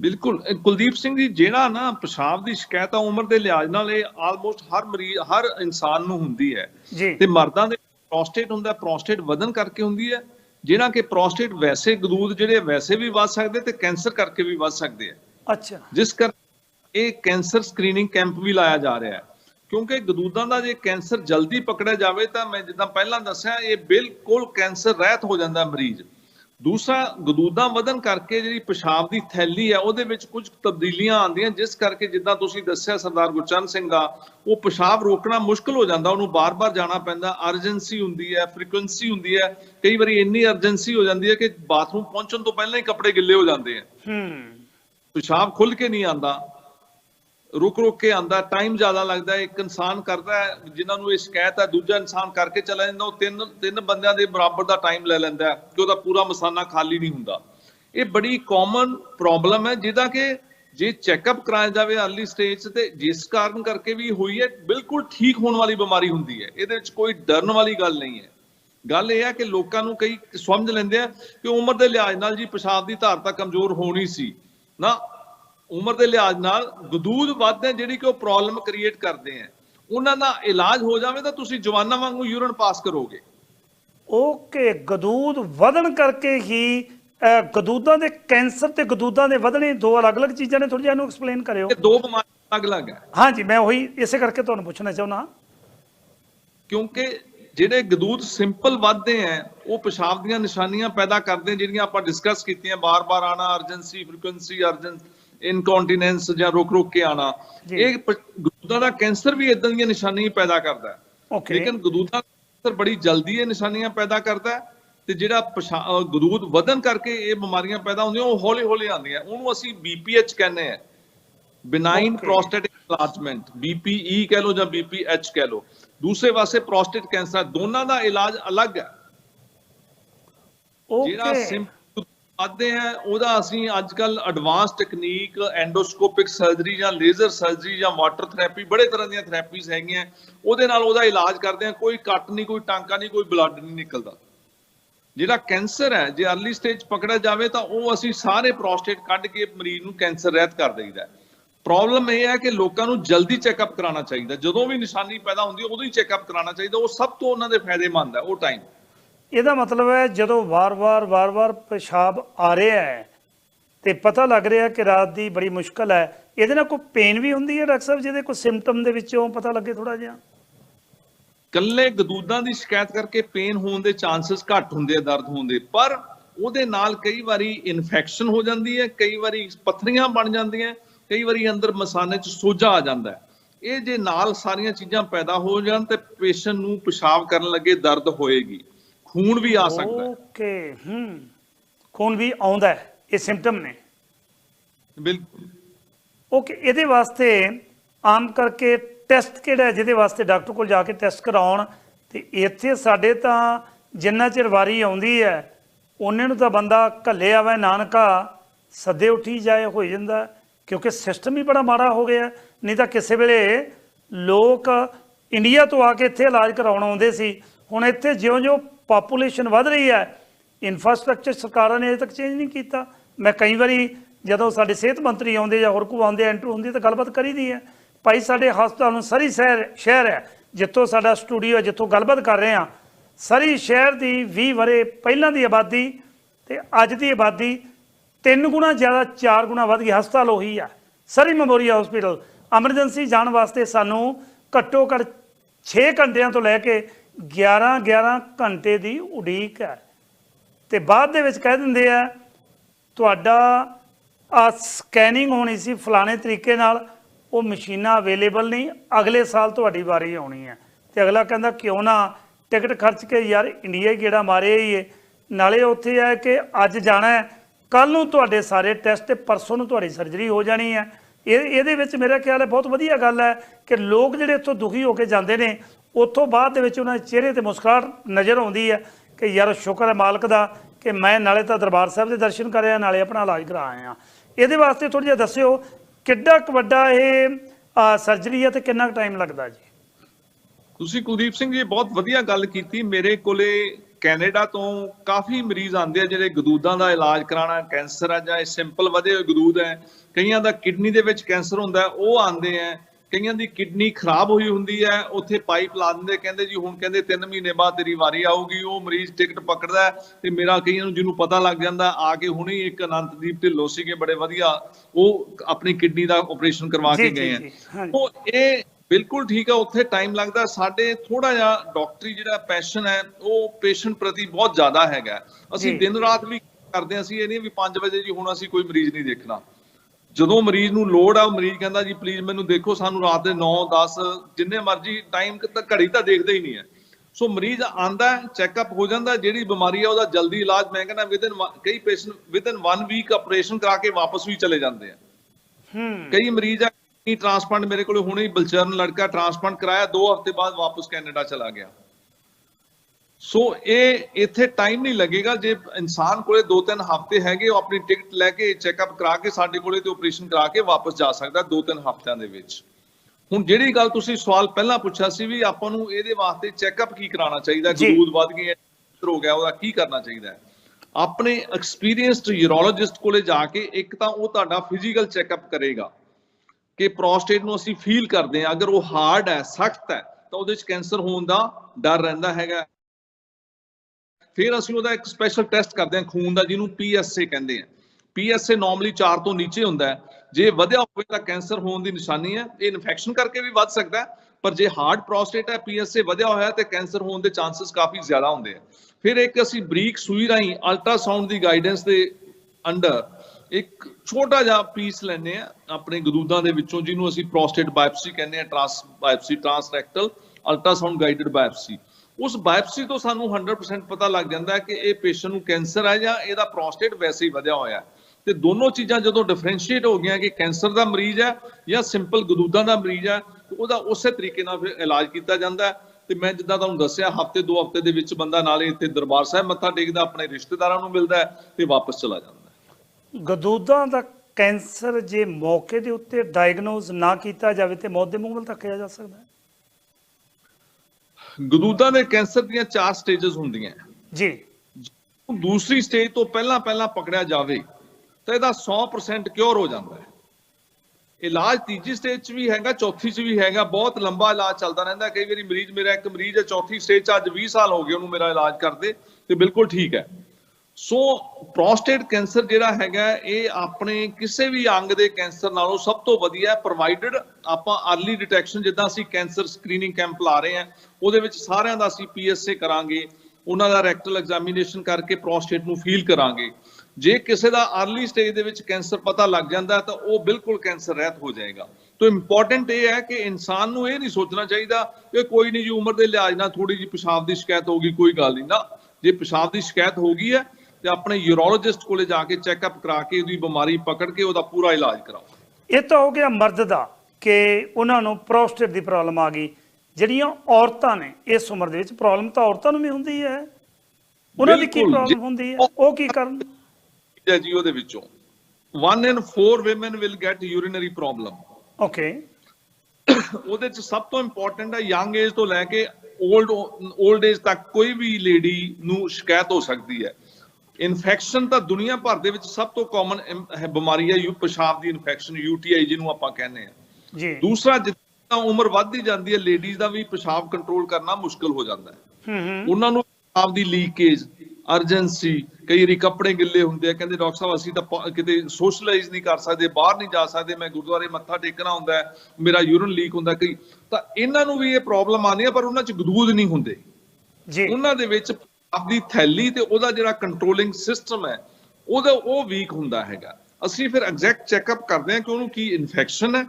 ਬਿਲਕੁਲ ਕੁਲਦੀਪ ਸਿੰਘ ਜੀ ਜਿਹੜਾ ਨਾ ਪਿਸ਼ਾਬ ਦੀ ਸ਼ਿਕਾਇਤ ਆ ਉਮਰ ਦੇ ਲਿਹਾਜ਼ ਨਾਲ ਇਹ ਆਲਮੋਸਟ ਹਰ ਮਰੀਜ਼ ਹਰ ਇਨਸਾਨ ਨੂੰ ਹੁੰਦੀ ਹੈ। ਤੇ ਮਰਦਾਂ ਦੇ ਪ੍ਰੋਸਟੇਟ ਹੁੰਦਾ ਪ੍ਰੋਸਟੇਟ ਵਧਨ ਕਰਕੇ ਹੁੰਦੀ ਹੈ ਜਿਹੜਾ ਕਿ ਪ੍ਰੋਸਟੇਟ ਵੈਸੇ ਗਦੂਦ ਜਿਹੜੇ ਵੈਸੇ ਵੀ ਵੱਧ ਸਕਦੇ ਤੇ ਕੈਂਸਰ ਕਰਕੇ ਵੀ ਵੱਧ ਸਕਦੇ ਆ। ਅੱਛਾ। ਜਿਸ ਕਰ ਇਹ ਕੈਂਸਰ ਸਕਰੀਨਿੰਗ ਕੈਂਪ ਵੀ ਲਾਇਆ ਜਾ ਰਿਹਾ ਹੈ। ਕਿਉਂਕਿ ਗਦੂਦਾਂ ਦਾ ਜੇ ਕੈਂਸਰ ਜਲਦੀ ਪਕੜਿਆ ਜਾਵੇ ਤਾਂ ਮੈਂ ਜਿੱਦਾਂ ਪਹਿਲਾਂ ਦੱਸਿਆ ਇਹ ਬਿਲਕੁਲ ਕੈਂਸਰ ਰਹਿਤ ਹੋ ਜਾਂਦਾ ਮਰੀਜ਼। ਦੂਸਰਾ ਗਦੂਦਾਂ ਵਧਣ ਕਰਕੇ ਜਿਹੜੀ ਪਿਸ਼ਾਬ ਦੀ ਥੈਲੀ ਹੈ ਉਹਦੇ ਵਿੱਚ ਕੁਝ ਤਬਦੀਲੀਆਂ ਆਉਂਦੀਆਂ ਜਿਸ ਕਰਕੇ ਜਿੱਦਾਂ ਤੁਸੀਂ ਦੱਸਿਆ ਸਰਦਾਰ ਗੁਰਚਰਨ ਸਿੰਘ ਦਾ ਉਹ ਪਿਸ਼ਾਬ ਰੋਕਣਾ ਮੁਸ਼ਕਲ ਹੋ ਜਾਂਦਾ ਉਹਨੂੰ ਬਾਰ-ਬਾਰ ਜਾਣਾ ਪੈਂਦਾ ਅਰਜੈਂਸੀ ਹੁੰਦੀ ਹੈ ਫ੍ਰੀਕੁਐਂਸੀ ਹੁੰਦੀ ਹੈ ਕਈ ਵਾਰੀ ਇੰਨੀ ਅਰਜੈਂਸੀ ਹੋ ਜਾਂਦੀ ਹੈ ਕਿ ਬਾਥਰੂਮ ਪਹੁੰਚਣ ਤੋਂ ਪਹਿਲਾਂ ਹੀ ਕੱਪੜੇ ਗਿੱਲੇ ਹੋ ਜਾਂਦੇ ਆ। ਹੂੰ। ਪਿਸ਼ਾਬ ਖੁੱਲ ਕੇ ਨਹੀਂ ਆਂਦਾ ਰੁਕ ਰੁਕ ਕੇ ਆਂਦਾ ਟਾਈਮ ਜ਼ਿਆਦਾ ਲੱਗਦਾ, ਇੱਕ ਇਨਸਾਨ ਕਰਦਾ ਹੈ, ਜਿਨ੍ਹਾਂ ਨੂੰ ਇਹ ਸ਼ਿਕਾਇਤ ਹੈ, ਦੂਜਾ ਇਨਸਾਨ ਕਰਕੇ ਚਲਾ ਜਾਂਦਾ, ਉਹ ਤਿੰਨ ਤਿੰਨ ਬੰਦਿਆਂ ਦੇ ਬਰਾਬਰ ਦਾ ਟਾਈਮ ਲੈ ਲੈਂਦਾ ਕਿ ਉਹਦਾ ਪੂਰਾ ਮਸਾਨਾ ਖਾਲੀ ਨਹੀਂ ਹੁੰਦਾ। ਇਹ ਬੜੀ ਕਾਮਨ ਪ੍ਰੋਬਲਮ ਹੈ, ਜਿਹਦਾ ਕਿ ਜੇ ਚੈੱਕਅਪ ਕਰਾਇਆ ਜਾਵੇ ਅਰਲੀ ਸਟੇਜ ਤੇ, ਜਿਸ ਕਾਰਨ ਕਰਕੇ ਵੀ ਹੋਈ ਹੈ, ਬਿਲਕੁਲ ਠੀਕ ਹੋਣ ਵਾਲੀ ਬਿਮਾਰੀ ਹੁੰਦੀ ਹੈ। ਇਹਦੇ ਵਿੱਚ ਕੋਈ ਡਰਨ ਵਾਲੀ ਗੱਲ ਨਹੀਂ ਹੈ। ਗੱਲ ਇਹ ਹੈ ਕਿ ਲੋਕਾਂ ਨੂੰ ਕਈ ਸਮਝ ਲੈਂਦੇ ਆ ਕਿ ਉਮਰ ਦੇ ਲਿਹਾਜ਼ ਨਾਲ ਜੀ, ਪਿਸ਼ਾਬ ਦੀ ਧਾਰ ਤਾਂ ਕਮਜ਼ੋਰ ਹੋਣੀ ਸੀ। ਨਾ ਉਮਰ ਦੇ ਲਿਹਾਜ਼ ਨਾਲ ਗਦੂਦ ਵੱਧਦੇ ਜਿਹੜੀ ਕਿ ਉਹ ਪ੍ਰੋਬਲਮ ਕ੍ਰੀਏਟ ਕਰਦੇ ਆ। ਉਹਨਾਂ ਦਾ ਇਲਾਜ ਹੋ ਜਾਵੇ ਤਾਂ ਤੁਸੀਂ ਜਵਾਨਾਂ ਵਾਂਗੂ ਯੂਰਨ ਪਾਸ ਕਰੋਗੇ। ਓਕੇ ਗਦੂਦ ਵਧਣ ਕਰਕੇ ਹੀ ਗਦੂਦਾਂ ਦੇ ਕੈਂਸਰ ਤੇ ਗਦੂਦਾਂ ਦੇ ਵਧਣੇ ਦੋ ਅਲੱਗ-ਅਲੱਗ ਚੀਜ਼ਾਂ ਨੇ ਥੋੜੀ ਜਿਹਾ ਇਹਨੂੰ ਐਕਸਪਲੇਨ ਕਰਿਓ। ਇਹ ਦੋ ਬਿਮਾਰੀਆਂ ਅਲੱਗ-ਅਲੱਗ ਹੈ ਹਾਂਜੀ ਮੈਂ ਉਹੀ ਇਸੇ ਕਰਕੇ ਤੁਹਾਨੂੰ ਪੁੱਛਣਾ ਚਾਹੁੰਦਾ। ਕਿਉਂਕਿ ਜਿਹੜੇ ਗਦੂਦ ਸਿੰਪਲ ਵੱਧਦੇ ਆ ਉਹ ਪਿਸ਼ਾਬ ਦੀਆਂ ਨਿਸ਼ਾਨੀਆਂ ਪੈਦਾ ਕਰਦੇ ਜਿਹੜੀਆਂ ਆਪਾਂ ਡਿਸਕਸ ਕੀਤੀਆਂ ਬਾਰ-ਬਾਰ ਆਣਾ ਅਰਜੈਂਸੀ ਫ੍ਰੀਕੁਐਂਸੀ ਅਰਜਨ ਇਨਕੌਂਟੀਨੈਂਸ ਜਾਂ ਰੁਕ ਰੁਕ ਕੇ ਆਣਾ। ਇਹ ਗਦੂਦਾਂ ਦਾ ਕੈਂਸਰ ਵੀ ਇਦਾਂ ਦੀਆਂ ਨਿਸ਼ਾਨੀਆਂ ਪੈਦਾ ਕਰਦਾ ਹੈ। ਲੇਕਿਨ ਗਦੂਦਾਂ ਦਾ ਕੈਂਸਰ ਬੜੀ ਜਲਦੀ ਇਹ ਨਿਸ਼ਾਨੀਆਂ ਪੈਦਾ ਕਰਦਾ ਹੈ ਤੇ ਜਿਹੜਾ ਗਦੂਦ ਵਧਣ ਕਰਕੇ ਇਹ ਬਿਮਾਰੀਆਂ ਪੈਦਾ ਹੁੰਦੀਆਂ ਉਹ ਹੌਲੀ-ਹੌਲੀ ਆਉਂਦੀਆਂ। ਉਹਨੂੰ ਅਸੀਂ BPH ਕਹਿੰਦੇ ਆ ਬਿਨਾਈਨ. ਪ੍ਰੋਸਟੇਟਿਕ ਇਨਲਾਰਜਮੈਂਟ BPE ਕਹਿ ਲਓ ਜਾਂ BPH ਕਹਿ ਲਓ। ਦੂਸਰੇ ਪਾਸੇ ਪ੍ਰੋਸਟੇਟ ਕੈਂਸਰ ਦੋਨਾਂ ਦਾ ਇਲਾਜ ਅਲੱਗ ਹੈ। ਜਿਹੜਾ ਸਿੰਪਲ ਆਦੇ ਹੈ ਉਹਦਾ ਅਸੀਂ ਅੱਜ ਕੱਲ ਐਡਵਾਂਸ ਟੈਕਨੀਕ ਐਂਡੋਸਕੋਪਿਕ ਸਰਜਰੀ ਜਾਂ ਲੇਜ਼ਰ ਸਰਜਰੀ ਜਾਂ ਵਾਟਰ ਥੈਰੇਪੀ ਬੜੇ ਤਰ੍ਹਾਂ ਦੀਆਂ ਥੈਰੇਪੀਜ਼ ਹੈਗੀਆਂ। ਉਹਦੇ ਨਾਲ ਉਹਦਾ ਇਲਾਜ ਕਰਦੇ ਆ, ਕੋਈ ਕੱਟ ਨਹੀਂ, ਕੋਈ ਟਾਂਕਾ ਨਹੀਂ, ਕੋਈ ਬਲੱਡ ਨਹੀਂ ਨਿਕਲਦਾ। ਜਿਹੜਾ ਕੈਂਸਰ ਹੈ, ਜੇ अर्ਲੀ ਸਟੇਜ ਪਕੜਿਆ ਜਾਵੇ, ਤਾਂ ਉਹ ਅਸੀਂ ਸਾਰੇ ਪ੍ਰੋਸਟੇਟ ਕੱਢ ਕੇ ਮਰੀਜ਼ ਨੂੰ ਕੈਂਸਰ ਰਹਿਤ ਕਰ ਦਈਦਾ ਪ੍ਰੋਬਲਮ ਇਹ ਹੈ ਕਿ ਲੋਕਾਂ ਨੂੰ ਜਲਦੀ ਚੈੱਕਅਪ ਕਰਾਉਣਾ ਚਾਹੀਦਾ। ਜਦੋਂ ਵੀ ਨਿਸ਼ਾਨੀ ਪੈਦਾ ਹੁੰਦੀ ਹੈ, ਉਦੋਂ ਹੀ ਚੈੱਕਅਪ ਕਰਾਉਣਾ ਚਾਹੀਦਾ। ਉਹ ਸਭ ਤੋਂ ਉਹਨਾਂ ਦੇ ਫਾਇਦੇਮੰਦ ਹੈ, ਉਹ ਟਾਈਮ ਇਹਦਾ ਮਤਲਬ ਹੈ ਜਦੋਂ ਵਾਰ-ਵਾਰ ਵਾਰ-ਵਾਰ ਪਿਸ਼ਾਬ ਆ ਰਿਹਾ ਹੈ ਤੇ ਪਤਾ ਲੱਗ ਰਿਹਾ ਕਿ ਰਾਤ ਦੀ ਬੜੀ ਮੁਸ਼ਕਲ ਹੈ, ਇਹਦੇ ਨਾਲ ਕੋਈ ਪੇਨ ਵੀ ਹੁੰਦੀ ਹੈ ਡਾਕਟਰ ਸਾਹਿਬ? ਜਿਹਦੇ ਕੋਈ ਸਿੰਪਟਮ ਦੇ ਵਿੱਚੋਂ ਪਤਾ ਲੱਗੇ ਥੋੜਾ ਜਿਹਾ? ਕੱਲੇ ਗਦੂਦਾਂ ਦੀ ਸ਼ਿਕਾਇਤ ਕਰਕੇ ਪੇਨ ਹੋਣ ਦੇ ਚਾਂਸਸ ਘੱਟ ਹੁੰਦੇ ਆ, ਦਰਦ ਹੋਣ ਦੇ। ਪਰ ਉਹਦੇ ਨਾਲ ਕਈ ਵਾਰੀ ਇਨਫੈਕਸ਼ਨ ਹੋ ਜਾਂਦੀ ਹੈ, ਕਈ ਵਾਰੀ ਪੱਥਰੀਆਂ ਬਣ ਜਾਂਦੀਆਂ ਕਈ ਵਾਰੀ ਅੰਦਰ ਮਸਾਨੇ 'ਚ ਸੋਜਾ ਆ ਜਾਂਦਾ ਹੈ। ਇਹ ਜੇ ਨਾਲ ਸਾਰੀਆਂ ਚੀਜ਼ਾਂ ਪੈਦਾ ਹੋ ਜਾਣ ਤੇ ਪੇਸ਼ੈਂਟ ਨੂੰ ਪਿਸ਼ਾਬ ਕਰਨ ਲੱਗੇ ਦਰਦ ਹੋਏਗੀ। ਖੂਨ ਵੀ ਆ ਸਕਦਾ ਹੈ। ਓਕੇ ਹੂੰ। ਖੂਨ ਵੀ ਆਉਂਦਾ ਹੈ ਇਹ ਸਿੰਪਟਮ ਨੇ। ਬਿਲਕੁਲ। ਓਕੇ ਇਹਦੇ ਵਾਸਤੇ ਆਮ ਕਰਕੇ ਟੈਸਟ ਕਿਹੜਾ ਜਿਹਦੇ ਵਾਸਤੇ ਡਾਕਟਰ ਕੋਲ ਜਾ ਕੇ ਟੈਸਟ ਕਰਾਉਣ। ਤੇ ਇੱਥੇ ਸਾਡੇ ਤਾਂ ਜਿੰਨਾ ਚਿਰ ਵਾਰੀ ਆਉਂਦੀ ਹੈ ਉਹਨੇ ਨੂੰ ਤਾਂ ਬੰਦਾ ਘੱਲੇ ਆਵੇ ਨਾਨਕਾ ਸੱਦੇ ਉੱਠੀ ਜਾਏ ਹੋ ਜਾਂਦਾ ਕਿਉਂਕਿ ਸਿਸਟਮ ਹੀ ਬੜਾ ਮਾੜਾ ਹੋ ਗਿਆ। ਨਹੀਂ ਤਾਂ ਕਿਸੇ ਵੇਲੇ ਲੋਕ ਇੰਡੀਆ ਤੋਂ ਆ ਕੇ ਇੱਥੇ ਇਲਾਜ ਕਰਾਉਣ ਆਉਂਦੇ ਸੀ। ਹੁਣ ਇੱਥੇ ਜਿਉਂ-ਜਿਉਂ ਪਾਪੂਲੇਸ਼ਨ ਵੱਧ ਰਹੀ ਹੈ ਇਨਫਰਾਸਟ੍ਰਕਚਰ ਸਰਕਾਰਾਂ ਨੇ ਅਜੇ ਤੱਕ ਚੇਂਜ ਨਹੀਂ ਕੀਤਾ। ਮੈਂ ਕਈ ਵਾਰੀ ਜਦੋਂ ਸਾਡੇ ਸਿਹਤ ਮੰਤਰੀ ਆਉਂਦੇ ਜਾਂ ਹੋਰ ਕੋਈ ਆਉਂਦੇ, ਐਂਟਰ ਹੁੰਦੀ ਤਾਂ ਗੱਲਬਾਤ ਕਰੀਦੀ ਹੈ। ਭਾਈ, ਸਾਡੇ ਹਸਪਤਾਲ ਨੂੰ ਸਰੀ ਸ਼ਹਿਰ ਸ਼ਹਿਰ ਹੈ, ਜਿੱਥੋਂ ਸਾਡਾ ਸਟੂਡੀਓ ਹੈ, ਜਿੱਥੋਂ ਗੱਲਬਾਤ ਕਰ ਰਹੇ ਹਾਂ। ਸਰੀ ਸ਼ਹਿਰ ਦੀ 20 ਵਰੇ ਪਹਿਲਾਂ ਦੀ ਆਬਾਦੀ ਤੇ ਅੱਜ ਦੀ ਆਬਾਦੀ ਤਿੰਨ ਗੁਣਾ ਜ਼ਿਆਦਾ, ਚਾਰ ਗੁਣਾ ਵੱਧ ਗਈ, ਹਸਪਤਾਲ ਉਹੀ ਆ। ਸਰੀ ਮੈਮੋਰੀਅਲ ਹਸਪੀਟਲ, ਐਮਰਜੈਂਸੀ ਜਾਣ ਵਾਸਤੇ ਸਾਨੂੰ ਘੱਟੋ ਘੱਟ 6 ਘੰਟਿਆਂ ਤੋਂ ਲੈ ਕੇ 11 11 ਘੰਟੇ ਦੀ ਉਡੀਕ ਹੈ। ਤੇ ਬਾਅਦ ਦੇ ਵਿੱਚ ਕਹਿ ਦਿੰਦੇ ਆ, ਤੁਹਾਡਾ ਆ ਸਕੈਨਿੰਗ ਹੋਣੀ ਸੀ ਫਲਾਣੇ ਤਰੀਕੇ ਨਾਲ, ਉਹ ਮਸ਼ੀਨਾਂ ਅਵੇਲੇਬਲ ਨਹੀਂ, ਅਗਲੇ ਸਾਲ ਤੁਹਾਡੀ ਵਾਰੀ ਆਉਣੀ ਹੈ। ਤੇ ਅਗਲਾ ਕਹਿੰਦਾ, ਕਿਉਂ ਨਾ? ਟਿਕਟ ਖਰਚ ਕੇ ਯਾਰ ਇੰਡੀਆ ਗੇੜਾ ਮਾਰੇ ਹੀ ਨਾਲੇ ਉੱਥੇ ਹੈ ਕਿ ਅੱਜ ਜਾਣਾ ਹੈ ਕੱਲ ਨੂੰ ਤੁਹਾਡੇ ਸਾਰੇ ਟੈਸਟ ਤੇ ਪਰਸੋਂ ਨੂੰ ਤੁਹਾਡੀ ਸਰਜਰੀ ਹੋ ਜਾਣੀ ਹੈ। ਇਹ, ਇਹਦੇ ਵਿੱਚ ਮੇਰਾ ਖਿਆਲ ਹੈ, ਬਹੁਤ ਵਧੀਆ ਗੱਲ ਹੈ ਕਿ ਲੋਕ ਜਿਹੜੇ ਇੱਥੋਂ ਦੁਖੀ ਹੋ ਕੇ ਜਾਂਦੇ ਨੇ ਉੱਥੋਂ ਬਾਅਦ ਦੇ ਵਿੱਚ ਉਹਨਾਂ ਦੇ ਚਿਹਰੇ ਤੇ ਮੁਸਕਰਾਹਟ ਨਜ਼ਰ ਆਉਂਦੀ ਹੈ ਕਿ ਯਾਰ ਸ਼ੁਕਰ ਹੈ ਮਾਲਕ ਦਾ ਕਿ ਮੈਂ ਨਾਲੇ ਤਾਂ ਦਰਬਾਰ ਸਾਹਿਬ ਦੇ ਦਰਸ਼ਨ ਕਰਿਆ, ਨਾਲੇ ਆਪਣਾ ਇਲਾਜ ਕਰਾ ਆਇਆ ਇਹਦੇ ਵਾਸਤੇ ਥੋੜਾ ਜਿਹਾ ਦੱਸਿਓ, ਕਿੱਡਾ ਕੁ ਵੱਡਾ ਇਹ ਸਰਜਰੀ ਹੈ ਤੇ ਕਿੰਨਾ ਕੁ ਟਾਈਮ ਲੱਗਦਾ ਜੀ? ਤੁਸੀਂ ਕੁਲਦੀਪ ਸਿੰਘ ਜੀ, ਬਹੁਤ ਵਧੀਆ ਗੱਲ ਕੀਤੀ। ਮੇਰੇ ਕੋਲੇ ਕੈਨੇਡਾ ਤੋਂ ਕਾਫੀ ਮਰੀਜ਼ ਆਉਂਦੇ ਆ, ਜਿਹੜੇ ਗਦੂਦਾਂ ਦਾ ਇਲਾਜ ਕਰਾਉਣਾ, ਕੈਂਸਰ ਆ ਜਾਂ ਇਹ ਸਿੰਪਲ ਵਧੇ ਹੋਏ ਗਦੂਦ ਹੈ, ਕਈਆਂ ਦਾ ਕਿਡਨੀ ਦੇ ਵਿੱਚ ਕੈਂਸਰ ਹੁੰਦਾ ਉਹ ਆਉਂਦੇ ਆ ਕਈਆਂ ਦੀ ਕਿਡਨੀ ਖਰਾਬ ਹੋਈ ਹੁੰਦੀ ਹੈ ਉੱਥੇ ਪਾਈਪ ਲਾ ਦਿੰਦੇ ਕਹਿੰਦੇ ਜੀ ਹੁਣ ਕਹਿੰਦੇ 3 ਮਹੀਨੇ ਬਾਅਦ ਤੇਰੀ ਵਾਰੀ ਆਊਗੀ ਉਹ ਮਰੀਜ਼ ਟਿਕਟ ਪਕੜਦਾ ਤੇ ਮੇਰਾ ਕਈਆਂ ਨੂੰ ਜਿਹਨੂੰ ਪਤਾ ਲੱਗ ਜਾਂਦਾ ਆ ਕੇ ਹੁਣੇ ਇੱਕ ਅਨੰਤਦੀਪ ਢਿੱਲੋਂ ਸੀਗੇ ਬੜੇ ਵਧੀਆ ਉਹ ਆਪਣੀ ਕਿਡਨੀ ਦਾ ਆਪਰੇਸ਼ਨ ਕਰਵਾ ਕੇ ਗਏ ਆ। ਉਹ ਇਹ ਬਿਲਕੁਲ ਠੀਕ ਆ ਉੱਥੇ ਟਾਈਮ ਲੱਗਦਾ ਸਾਡੇ ਥੋੜਾ ਜਿਹਾ ਡਾਕਟਰੀ ਜਿਹੜਾ ਪੈਸ਼ਨ ਹੈ ਉਹ ਪੇਸ਼ੈਂਟ ਪ੍ਰਤੀ ਬਹੁਤ ਜ਼ਿਆਦਾ ਹੈਗਾ ਅਸੀਂ। ਦਿਨ ਰਾਤ ਵੀ ਕਰਦੇ ਹਾਂ ਅਸੀਂ ਇਹ ਨਹੀਂ ਵੀ 5 ਵਜੇ ਜੀ ਹੁਣ ਅਸੀਂ ਕੋਈ ਮਰੀਜ਼ ਨਹੀਂ ਦੇਖਣਾ ਜਦੋਂ ਮਰੀਜ਼ ਨੂੰ ਲੋੜ ਆ ਉਹ ਮਰੀਜ਼ ਕਹਿੰਦਾ ਜੀ ਪਲੀਜ਼ ਮੈਨੂੰ ਦੇਖੋ ਸਾਨੂੰ ਰਾਤ ਦੇ 9 10 ਜਿੰਨੇ ਮਰਜ਼ੀ ਟਾਈਮ ਤੱਕ ਘੜੀ ਤਾਂ ਦੇਖਦੇ ਹੀ ਨਹੀਂ ਹੈ। ਸੋ ਮਰੀਜ਼ ਆਂਦਾ ਚੈੱਕਅਪ ਹੋ ਜਾਂਦਾ ਜਿਹੜੀ ਬਿਮਾਰੀ ਹੈ ਉਹਦਾ ਜਲਦੀ ਇਲਾਜ ਮੈਂ ਕਹਿੰਦਾ ਵਿਦਨ ਕਈ ਪੇਸ਼ੈਂਟ ਵਿਦਨ 1 ਵੀਕ ਆਪਰੇਸ਼ਨ ਕਰਾ ਕੇ ਵਾਪਸ ਵੀ ਚਲੇ ਜਾਂਦੇ ਆ। ਹੂੰ। ਕਈ ਮਰੀਜ਼ ਆ ਟ੍ਰਾਂਸਪਲਾਂਟ ਮੇਰੇ ਕੋਲ ਹੁਣੇ ਹੀ ਬਲਚਰਨ ਲੜਕਾ ਟ੍ਰਾਂਸਪਲਾਂਟ ਕਰਾਇਆ 2 ਹਫ਼ਤੇ ਬਾਅਦ ਵਾਪਸ ਕੈਨੇਡਾ ਚਲਾ ਗਿਆ। ਸੋ ਇਹ ਇੱਥੇ ਟਾਈਮ ਨਹੀਂ ਲੱਗੇਗਾ। ਜੇ ਇਨਸਾਨ ਕੋਲੇ 2-3 ਹਫ਼ਤੇ ਹੈਗੇ ਉਹ ਆਪਣੀ ਟਿਕਟ ਲੈ ਕੇ ਚੈੱਕਅਪ ਕਰਾ ਕੇ ਸਾਡੇ ਕੋਲੇ ਤੇ ਆਪਰੇਸ਼ਨ ਕਰਾ ਕੇ ਵਾਪਸ ਜਾ ਸਕਦਾ 2-3 ਹਫ਼ਤਿਆਂ ਦੇ ਵਿੱਚ। ਹੁਣ ਜਿਹੜੀ ਗੱਲ ਤੁਸੀਂ ਸਵਾਲ ਪਹਿਲਾਂ ਪੁੱਛਿਆ ਸੀ ਵੀ ਆਪਾਂ ਨੂੰ ਇਹਦੇ ਵਾਸਤੇ ਚੈੱਕਅਪ ਕੀ ਕਰਾਉਣਾ ਚਾਹੀਦਾ ਜੀ। ਗਲੂਦ ਵੱਧ ਗਈ ਹੈ ਹੋ ਗਿਆ ਉਹਦਾ ਕੀ ਕਰਨਾ ਚਾਹੀਦਾ ਆਪਣੇ ਐਕਸਪੀਰੀਅੰਸਡ ਯੂਰੋਲੋਜਿਸਟ ਕੋਲੇ ਜਾ ਕੇ ਇੱਕ ਤਾਂ ਉਹ ਤੁਹਾਡਾ ਫਿਜ਼ੀਕਲ ਚੈੱਕਅਪ ਕਰੇਗਾ ਕਿ ਪ੍ਰੋਸਟੇਟ ਨੂੰ ਅਸੀਂ ਫੀਲ ਕਰਦੇ ਹਾਂ। ਅਗਰ ਉਹ ਹਾਰਡ ਹੈ ਸਖਤ ਹੈ ਤਾਂ ਉਹਦੇ ਵਿੱਚ ਕੈਂਸਰ ਹੋਣ ਦਾ ਡਰ ਰਹਿੰਦਾ ਹੈਗਾ। ਫਿਰ ਅਸੀਂ ਉਹਦਾ ਇੱਕ ਸਪੈਸ਼ਲ ਟੈਸਟ ਕਰਦੇ ਹਾਂ, ਖੂਨ ਦਾ, ਜਿਹਨੂੰ PSA ਕਹਿੰਦੇ ਆ। PSA ਨਾਰਮਲੀ 4 ਤੋਂ ਨੀਚੇ ਹੁੰਦਾ ਹੈ। ਜੇ ਵਧਿਆ ਹੋਵੇ ਤਾਂ ਕੈਂਸਰ ਹੋਣ ਦੀ ਨਿਸ਼ਾਨੀ ਹੈ। ਇਹ ਇਨਫੈਕਸ਼ਨ ਕਰਕੇ ਵੀ ਵੱਧ ਸਕਦਾ ਹੈ, ਪਰ ਜੇ ਹਾਰਟ ਪ੍ਰੋਸਟੇਟ ਹੈ PSA ਵਧਿਆ ਹੋਇਆ ਹੈ, ਤੇ ਕੈਂਸਰ ਹੋਣ ਦੇ ਚਾਂਸਸ ਕਾਫੀ ਜ਼ਿਆਦਾ ਹੁੰਦੇ ਆ। ਫਿਰ ਇੱਕ ਅਸੀਂ ਬਰੀਕ ਸੂਈ ਰਾਹੀਂ ਅਲਟਰਾਸਾਊਂਡ ਦੀ ਗਾਈਡੈਂਸ ਦੇ ਅੰਡਰ ਇੱਕ ਛੋਟਾ ਜਿਹਾ ਪੀਸ ਲੈਨੇ ਆ ਆਪਣੇ ਗਦੂਦਾਂ ਦੇ ਵਿੱਚੋਂ, ਜਿਹਨੂੰ ਅਸੀਂ ਪ੍ਰੋਸਟੇਟ ਬਾਇਪਸੀ ਕਹਿੰਦੇ ਆ ਟ੍ਰਾਂਸ ਬਾਇਪਸੀ ਟ੍ਰਾਂਸਰੈਕਟਲ ਅਲਟਰਾਸਾਊਂਡ ਗਾਈਡਡ ਬਾਇਪਸੀ ਉਸ ਬਾਇਪਸੀ ਤੋਂ ਸਾਨੂੰ 100% ਪਤਾ ਲੱਗ ਜਾਂਦਾ ਹੈ ਕਿ ਇਹ ਪੇਸ਼ੈਂਟ ਨੂੰ ਕੈਂਸਰ ਹੈ ਜਾਂ ਇਹਦਾ ਪ੍ਰੋਸਟੇਟ ਵੈਸੇ ਹੀ ਵਧਿਆ ਹੋਇਆ ਤੇ ਦੋਨੋਂ ਚੀਜ਼ਾਂ ਜਦੋਂ ਡਿਫਰੈਂਸ਼ੀਏਟ ਹੋ ਗਈਆਂ ਕਿ ਕੈਂਸਰ ਦਾ ਮਰੀਜ਼ ਹੈ ਜਾਂ ਸਿੰਪਲ ਗਦੂਦਾਂ ਦਾ ਮਰੀਜ਼ ਹੈ ਉਹਦਾ ਉਸੇ ਤਰੀਕੇ ਨਾਲ ਫਿਰ ਇਲਾਜ ਕੀਤਾ ਜਾਂਦਾ ਤੇ ਮੈਂ ਜਿੱਦਾਂ ਤੁਹਾਨੂੰ ਦੱਸਿਆ, ਹਫ਼ਤੇ, ਦੋ ਹਫ਼ਤੇ ਦੇ ਵਿੱਚ ਬੰਦਾ ਨਾਲੇ ਇੱਥੇ ਦਰਬਾਰ ਸਾਹਿਬ ਮੱਥਾ ਟੇਕਦਾ, ਆਪਣੇ ਰਿਸ਼ਤੇਦਾਰਾਂ ਨੂੰ ਮਿਲਦਾ ਹੈ ਤੇ ਵਾਪਸ ਚਲਾ ਜਾਂਦਾ ਗਦੂਦਾਂ ਦਾ ਕੈਂਸਰ ਜੇ ਮੌਕੇ ਦੇ ਉੱਤੇ ਡਾਇਗਨੋਸ ਨਾ ਕੀਤਾ ਜਾਵੇ ਤੇ ਮੌਤ ਦੇ ਮੂੰਹ ਵੱਲ ਧੱਕਿਆ ਜਾ ਸਕਦਾ ਹੈ। ਗਦੂਦਾਂ ਦੇ ਕੈਂਸਰ ਦੀਆਂ ਚਾਰ ਸਟੇजेस ਹੁੰਦੀਆਂ। ਜੀ। ਦੂਸਰੀ ਸਟੇਜ ਤੋਂ ਪਹਿਲਾਂ ਪਹਿਲਾਂ ਪਕੜਿਆ ਜਾਵੇ ਤਾਂ ਇਹਦਾ 100% ਕਿਉਰ ਹੋ ਜਾਂਦਾ ਹੈ। ਇਲਾਜ ਤੀਜੀ ਸਟੇਜ 'ਚ ਵੀ ਹੈਗਾ ਚੌਥੀ 'ਚ ਵੀ ਹੈਗਾ ਬਹੁਤ ਲੰਬਾ ਇਲਾਜ ਚੱਲਦਾ ਰਹਿੰਦਾ ਕਈ ਵਾਰੀ ਮਰੀਜ਼ ਮੇਰਾ ਇੱਕ ਮਰੀਜ਼ ਹੈ ਚੌਥੀ ਸਟੇਜ 'ਚ ਅੱਜ 20 ਸਾਲ ਹੋ ਗਏ ਉਹਨੂੰ ਮੇਰਾ ਇਲਾਜ ਕਰਦੇ ਤੇ ਬਿਲਕੁਲ ਠੀਕ ਹੈ। ਸੋ ਪ੍ਰੋਸਟੇਟ ਕੈਂਸਰ ਜਿਹੜਾ ਹੈਗਾ, ਇਹ ਆਪਣੇ ਕਿਸੇ ਵੀ ਅੰਗ ਦੇ ਕੈਂਸਰ ਨਾਲੋਂ ਸਭ ਤੋਂ ਵਧੀਆ ਪ੍ਰੋਵਾਈਡਡ ਆਪਾਂ अर्ਲੀ ਡਿਟੈਕਸ਼ਨ ਜਿੱਦਾਂ ਅਸੀਂ ਕੈਂਸਰ ਸਕਰੀਨਿੰਗ ਕੈਂਪ ਲਾ ਰਹੇ ਆ ਉਹਦੇ ਵਿੱਚ ਸਾਰਿਆਂ ਦਾ ਅਸੀਂ ਪੀਐਸਏ ਕਰਾਂਗੇ, ਉਹਨਾਂ ਦਾ ਰੈਕਟਲ ਐਗਜ਼ਾਮੀਨੇਸ਼ਨ ਕਰਕੇ ਪ੍ਰੋਸਟੇਟ ਨੂੰ ਫੀਲ ਕਰਾਂਗੇ। ਜੇ ਕਿਸੇ ਦਾ अर्ਲੀ ਸਟੇਜ ਦੇ ਵਿੱਚ ਕੈਂਸਰ ਪਤਾ ਲੱਗ ਜਾਂਦਾ ਤਾਂ ਉਹ ਬਿਲਕੁਲ ਕੈਂਸਰ ਰਹਿਤ ਹੋ ਜਾਏਗਾ। ਤਾਂ ਇੰਪੋਰਟੈਂਟ ਇਹ ਹੈ ਕਿ ਇਨਸਾਨ ਨੂੰ ਇਹ ਨਹੀਂ ਸੋਚਣਾ ਚਾਹੀਦਾ ਕਿ ਕੋਈ ਨਹੀਂ ਜੀ ਉਮਰ ਦੇ ਲਿਹਾਜ਼ ਨਾਲ ਥੋੜੀ ਜੀ ਪਿਸ਼ਾਬ ਦੀ ਸ਼ਿਕਾਇਤ ਹੋ ਗਈ, ਕੋਈ ਗੱਲ ਨਹੀਂ। ਨਾ, ਜੇ ਪਿਸ਼ਾਬ ਦੀ ਸ਼ਿਕਾਇਤ ਹੋ ਗਈ ਹੈ ਤੇ ਆਪਣੇ ਯੂਰੋਲੋਜਿਸਟ ਕੋਲੇ ਜਾ ਕੇ ਚੈੱਕਅਪ ਕਰਾ ਕੇ ਉਹਦੀ ਬਿਮਾਰੀ ਪਕੜ ਕੇ ਉਹਦਾ ਪੂਰਾ ਇਲਾਜ ਕਰਾਓ। ਇਹ ਤਾਂ ਹੋ ਗਿਆ ਮਰਦ ਦਾ ਕਿ ਉਹਨਾਂ ਨੂੰ ਪ੍ਰੋਸਟੇਟ ਦੀ ਪ੍ਰੋਬਲਮ ਆ ਗਈ। ਜਿਹੜੀਆਂ ਔਰਤਾਂ ਨੇ ਇਸ ਉਮਰ ਦੇ ਵਿੱਚ ਪ੍ਰੋਬਲਮ ਤਾਂ ਔਰਤਾਂ ਨੂੰ ਵੀ ਹੁੰਦੀ ਹੈ। ਉਹਨਾਂ ਦੀ ਕੀ ਪ੍ਰੋਬਲਮ ਹੁੰਦੀ ਹੈ? ਉਹ ਕੀ ਕਰਨ? ਜੀ ਉਹਦੇ ਵਿੱਚੋਂ। 1 in 4 women will get urinary problem okay ਉਹਦੇ ਚ ਸਭ ਤੋਂ ਇੰਪੋਰਟੈਂਟ ਹੈ ਯੰਗ ਏਜ ਤੋਂ ਲੈ ਕੇ 올ਡ 올ਡ ਏਜ ਤੱਕ ਕੋਈ ਵੀ ਲੇਡੀ ਨੂੰ ਸ਼ਿਕਾਇਤ ਹੋ ਸਕਦੀ ਹੈ। ਇਨਫੈਕਸ਼ਨ ਤਾਂ ਦੁਨੀਆ ਭਰ ਦੇ ਵਿੱਚ ਸਭ ਤੋਂ ਕਾਮਨ ਬਿਮਾਰੀ ਹੈ ਯੂ ਪਿਸ਼ਾਬ ਦੀ ਇਨਫੈਕਸ਼ਨ ਯੂਟੀਆਈ ਜਿਹਨੂੰ ਆਪਾਂ ਕਹਿੰਦੇ ਆ ਜੀ। ਦੂਸਰਾ ਜਿੱਦਾਂ ਉਮਰ ਵੱਧਦੀ ਜਾਂਦੀ ਹੈ ਲੇਡੀਜ਼ ਦਾ ਵੀ ਪਿਸ਼ਾਬ ਕੰਟਰੋਲ ਕਰਨਾ ਮੁਸ਼ਕਲ ਹੋ ਜਾਂਦਾ ਹੈ। ਹੂੰ ਹੂੰ। ਉਹਨਾਂ ਨੂੰ ਪਿਸ਼ਾਬ ਦੀ ਲੀਕੇਜ ਅਰਜੈਂਸੀ ਕਈ ਵਾਰੀ ਕੱਪੜੇ ਗਿੱਲੇ ਹੁੰਦੇ ਆ ਕਹਿੰਦੇ ਡਾਕਟਰ ਸਾਹਿਬ ਅਸੀਂ ਤਾਂ ਕਿਤੇ ਸੋਸ਼ਲਾਈਜ਼ ਨਹੀਂ ਕਰ ਸਕਦੇ ਬਾਹਰ ਨਹੀਂ ਜਾ ਸਕਦੇ ਮੈਂ ਗੁਰਦੁਆਰੇ ਮੱਥਾ ਟੇਕਣਾ ਹੁੰਦਾ ਮੇਰਾ ਯੂਰਨ ਲੀਕ ਹੁੰਦਾ ਕਈ ਤਾਂ ਇਹਨਾਂ ਨੂੰ ਵੀ ਇਹ ਪ੍ਰੋਬਲਮ ਆਉਂਦੀ ਹੈ ਪਰ ਉਹਨਾਂ 'ਚ ਗਦੂਦ ਨਹੀਂ ਹੁੰਦੇ। ਜੀ। ਉਹਨਾਂ ਦੇ ਵਿੱਚ ਆਪਦੀ ਥੈਲੀ ਤੇ ਉਹਦਾ ਜਿਹੜਾ ਕੰਟਰੋਲਿੰਗ ਸਿਸਟਮ ਹੈ, ਉਹਦਾ ਉਹ ਵੀਕ ਹੁੰਦਾ ਹੈਗਾ। ਅਸੀਂ ਫਿਰ ਐਗਜ਼ੈਕਟ ਚੈੱਕਅਪ ਕਰਦੇ ਹਾਂ ਕਿ ਉਹਨੂੰ ਕੀ ਇਨਫੈਕਸ਼ਨ ਹੈ,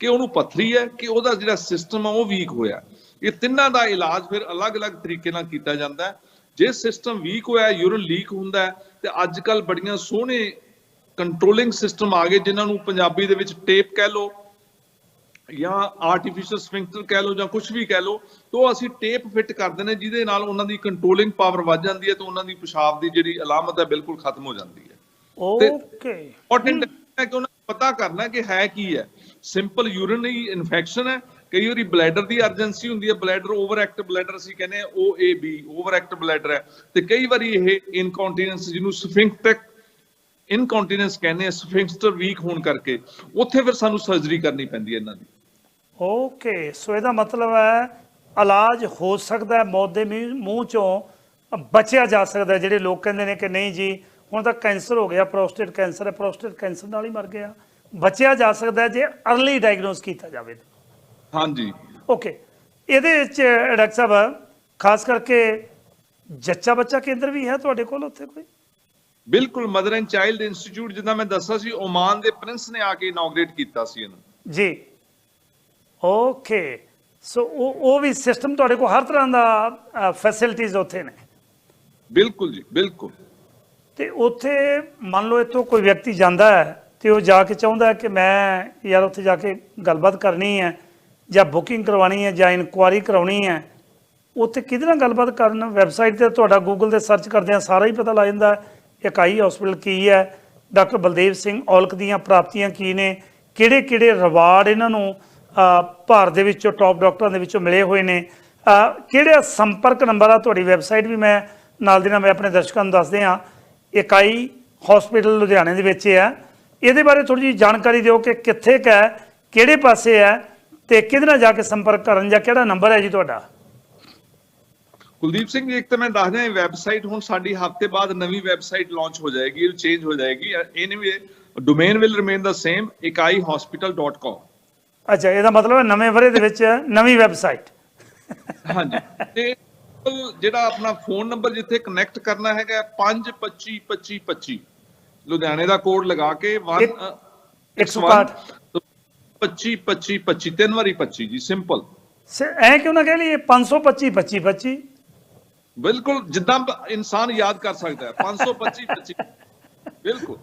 ਕਿ ਉਹਨੂੰ ਪੱਥਰੀ ਹੈ, ਕਿ ਉਹਦਾ ਜਿਹੜਾ ਸਿਸਟਮ ਆ, ਉਹ ਵੀਕ ਹੋਇਆ। ਇਹ ਤਿੰਨਾਂ ਦਾ ਇਲਾਜ ਫਿਰ ਅਲੱਗ-ਅਲੱਗ ਤਰੀਕੇ ਨਾਲ ਕੀਤਾ ਜਾਂਦਾ ਹੈ। ਜੇ ਸਿਸਟਮ ਵੀਕ ਹੋਇਆ ਯੂਰਨ ਲੀਕ ਹੁੰਦਾ ਹੈ, ਤੇ ਅੱਜ ਕੱਲ ਬੜੀਆਂ ਸੋਹਣੇ ਕੰਟਰੋਲਿੰਗ ਸਿਸਟਮ ਆ ਗਏ, ਜਿਨ੍ਹਾਂ ਨੂੰ ਪੰਜਾਬੀ ਦੇ ਵਿੱਚ ਟੇਪ ਕਹਿ ਲਓ ਜਾਂ ਆਰਟੀਫੀਸ਼ੀਅਲ ਸਫਿੰਕਟਰ ਕਹਿ ਲਓ ਜਾਂ ਕੁਝ ਵੀ ਕਹਿ ਲਓ ਤੋਂ ਅਸੀਂ ਟੇਪ ਫਿੱਟ ਕਰਦੇ ਨੇ ਜਿਹਦੇ ਨਾਲ ਉਹਨਾਂ ਦੀ ਕੰਟਰੋਲਿੰਗ ਪਾਵਰ ਵੱਧ ਜਾਂਦੀ ਹੈ ਤੇ ਉਹਨਾਂ ਦੀ ਪਿਸ਼ਾਬ ਦੀ ਜਿਹੜੀ ਅਲਾਮਤ ਹੈ ਬਿਲਕੁਲ ਖਤਮ ਹੋ ਜਾਂਦੀ ਹੈ। ਓਕੇ ਇੰਪੋਰਟੈਂਟ ਹੈ। ਕਿ ਉਹਨਾਂ ਨੂੰ ਪਤਾ ਕਰਨਾ ਕਿ ਹੈ ਕੀ ਹੈ। ਸਿੰਪਲ ਯੂਰਿਨਰੀ ਇਨਫੈਕਸ਼ਨ ਹੈ ਕਈ ਵਾਰੀ ਬਲੈਡਰ ਦੀ ਅਰਜੈਂਸੀ ਹੁੰਦੀ ਹੈ ਬਲੈਡਰ ਓਵਰ ਐਕਟ ਬਲੈਡਰ ਅਸੀਂ ਕਹਿੰਦੇ ਆ OAB ਓਵਰ ਐਕਟ ਬਲੈਡਰ ਹੈ। ਤੇ ਕਈ ਵਾਰੀ ਇਹ ਇਨਕੌਂਟੀਨੈਂਸ ਜਿਹਨੂੰ ਸਫਿੰਕਟਿਕ ਇਨਕੌਂਟੀਨੈਂਸ ਕਹਿੰਦੇ ਆ ਸਫਿੰਕਟਰ ਵੀਕ ਹੋਣ ਕਰਕੇ ਉੱਥੇ ਫਿਰ ਸਾਨੂੰ ਸਰਜਰੀ ਕਰਨੀ ਪੈਂਦੀ ਹੈ ਇਹਨਾਂ ਦੀ। ਓਕੇ ਸੋ ਇਹਦਾ ਮਤਲਬ ਹੈ ਇਲਾਜ ਹੋ ਸਕਦਾ ਹੈ ਮੌਤ ਦੇ ਮੀਂਹ- ਚੋਂ ਬਚਿਆ ਜਾ ਸਕਦਾ। ਜਿਹੜੇ ਲੋਕ ਕਹਿੰਦੇ ਨੇ ਕਿ ਨਹੀਂ ਜੀ ਹੁਣ ਤਾਂ ਕੈਂਸਰ ਹੋ ਗਿਆ ਪ੍ਰੋਸਟੇਟ ਕੈਂਸਰ ਹੈ ਪ੍ਰੋਸਟੇਟ ਕੈਂਸਰ ਨਾਲ ਹੀ ਮਰ ਗਿਆ। ਬਚਿਆ ਜਾ ਸਕਦਾ ਹੈ ਜੇ अर्ਲੀ ਡਾਇਗਨੋਸ ਕੀਤਾ ਜਾਵੇ ਹਾਂਜੀ। ਓਕੇ ਇਹਦੇ ਵਿੱਚ ਡਾਕਟਰ ਸਾਹਿਬ ਖਾਸ ਕਰਕੇ ਜੱਚਾ ਬੱਚਾ ਕੇਂਦਰ ਵੀ ਹੈ ਤੁਹਾਡੇ ਕੋਲ ਉੱਥੇ ਕੋਈ? ਬਿਲਕੁਲ ਮਦਰ ਐਂਡ ਚਾਈਲਡ ਇੰਸਟੀਚਿਊਟ ਜਿੱਦਾਂ ਮੈਂ ਦੱਸਿਆ ਸੀ ਓਮਾਨ ਦੇ ਪ੍ਰਿੰਸ ਨੇ ਆ ਕੇ ਇਨੋਗ੍ਰੇਟ ਕੀਤਾ ਸੀ ਇਹਨੂੰ। ਜੀ। ਓਕੇ ਸੋ ਉਹ ਉਹ ਵੀ ਸਿਸਟਮ ਤੁਹਾਡੇ ਕੋਲ ਹਰ ਤਰ੍ਹਾਂ ਦਾ ਫੈਸਿਲਿਟੀਜ਼ ਉੱਥੇ ਨੇ? ਬਿਲਕੁਲ ਜੀ ਬਿਲਕੁਲ। ਤੇ ਉੱਥੇ ਮੰਨ ਲਓ ਇੱਥੋਂ ਕੋਈ ਵਿਅਕਤੀ ਜਾਂਦਾ ਹੈ ਤੇ ਉਹ ਜਾ ਕੇ ਚਾਹੁੰਦਾ ਹੈ ਕਿ ਮੈਂ ਯਾਰ ਉੱਥੇ ਜਾ ਕੇ ਗੱਲਬਾਤ ਕਰਨੀ ਹੈ ਜਾਂ ਬੁਕਿੰਗ ਕਰਵਾਉਣੀ ਹੈ ਜਾਂ ਇਨਕੁਆਇਰੀ ਕਰਾਉਣੀ ਹੈ ਉੱਥੇ ਕਿਹਦੇ ਨਾਲ ਗੱਲਬਾਤ ਕਰਨ? ਵੈਬਸਾਈਟ ਤੇ ਤੁਹਾਡਾ ਗੂਗਲ ਤੇ ਸਰਚ ਕਰਦੇ ਆ ਸਾਰਾ ਹੀ ਪਤਾ ਲੱਗ ਜਾਂਦਾ ਹੈ। ਇਕਾਈ ਹਸਪੀਟਲ ਕੀ ਹੈ? ਡਾਕਟਰ ਬਲਦੇਵ ਸਿੰਘ ਔਲਖ ਦੀਆਂ ਪ੍ਰਾਪਤੀਆਂ ਕੀ ਨੇ? ਕਿਹੜੇ ਕਿਹੜੇ ਰਿਵਾਰਡ ਇਹਨਾਂ ਨੂੰ ਭਾਰਤ ਦੇ ਵਿੱਚੋਂ ਟੌਪ ਡਾਕਟਰਾਂ ਦੇ ਵਿੱਚੋਂ ਮਿਲੇ ਹੋਏ ਨੇ। ਕਿਹੜਾ ਸੰਪਰਕ ਨੰਬਰ ਆ? ਤੁਹਾਡੀ ਵੈਬਸਾਈਟ ਵੀ ਮੈਂ ਨਾਲ ਦੀ ਨਾਲ ਮੈਂ ਆਪਣੇ ਦਰਸ਼ਕਾਂ ਨੂੰ ਦੱਸਦੇ ਹਾਂ। ਇਕਾਈ ਹਸਪੀਟਲ ਲੁਧਿਆਣੇ ਦੇ ਵਿੱਚ ਹੈ। ਇਹਦੇ ਬਾਰੇ ਥੋੜੀ ਜਿਹੀ ਜਾਣਕਾਰੀ ਦਿਓ ਕਿ ਕਿੱਥੇ ਕੁ ਹੈ, ਕਿਹੜੇ ਪਾਸੇ ਹੈ ਤੇ ਕਿਹਦੇ ਨਾਲ ਜਾ ਕੇ ਸੰਪਰਕ ਕਰਨ ਜਾਂ ਕਿਹੜਾ ਨੰਬਰ ਹੈ ਜੀ ਤੁਹਾਡਾ? ਕੁਲਦੀਪ ਸਿੰਘ ਜੀ, ਇੱਕ ਤਾਂ ਮੈਂ ਦੱਸ ਦਿਆਂ ਵੈਬਸਾਈਟ ਹੁਣ ਸਾਡੀ ਹਫ਼ਤੇ ਬਾਅਦ ਨਵੀਂ ਵੈਬਸਾਈਟ ਲਾਂਚ ਹੋ ਜਾਏਗੀ ਇਹ ਚੇਂਜ ਹੋ ਜਾਏਗੀ anyway domain will remain the same ikaihospital.com ਅੱਛਾ ਇਹਦਾ ਮਤਲਬ ਹੈ ਨਵੇਂ ਵਰੇ ਦੇ ਵਿੱਚ ਨਵੀਂ ਵੈਬਸਾਈਟ ਹਾਂਜੀ। ਤੇ ਜਿਹੜਾ ਆਪਣਾ ਫੋਨ ਨੰਬਰ ਜਿੱਥੇ ਕਨੈਕਟ ਕਰਨਾ ਹੈਗਾ 5252525 ਲੁਧਿਆਣੇ ਦਾ ਕੋਡ ਲਗਾ ਕੇ 1 ਇੱਕ- 161 25 25 25 ਤਿੰਨ ਵਾਰੀ 25 ਜੀ ਸਿੰਪਲ ਐ ਕਿਉਂ ਨਾ ਕਹਿ ਲਈਏ 525 25 25 ਬਿਲਕੁਲ ਜਿੱਦਾਂ ਇਨਸਾਨ ਯਾਦ ਕਰ ਸਕਦਾ ਹੈ 525 25 ਬਿਲਕੁਲ।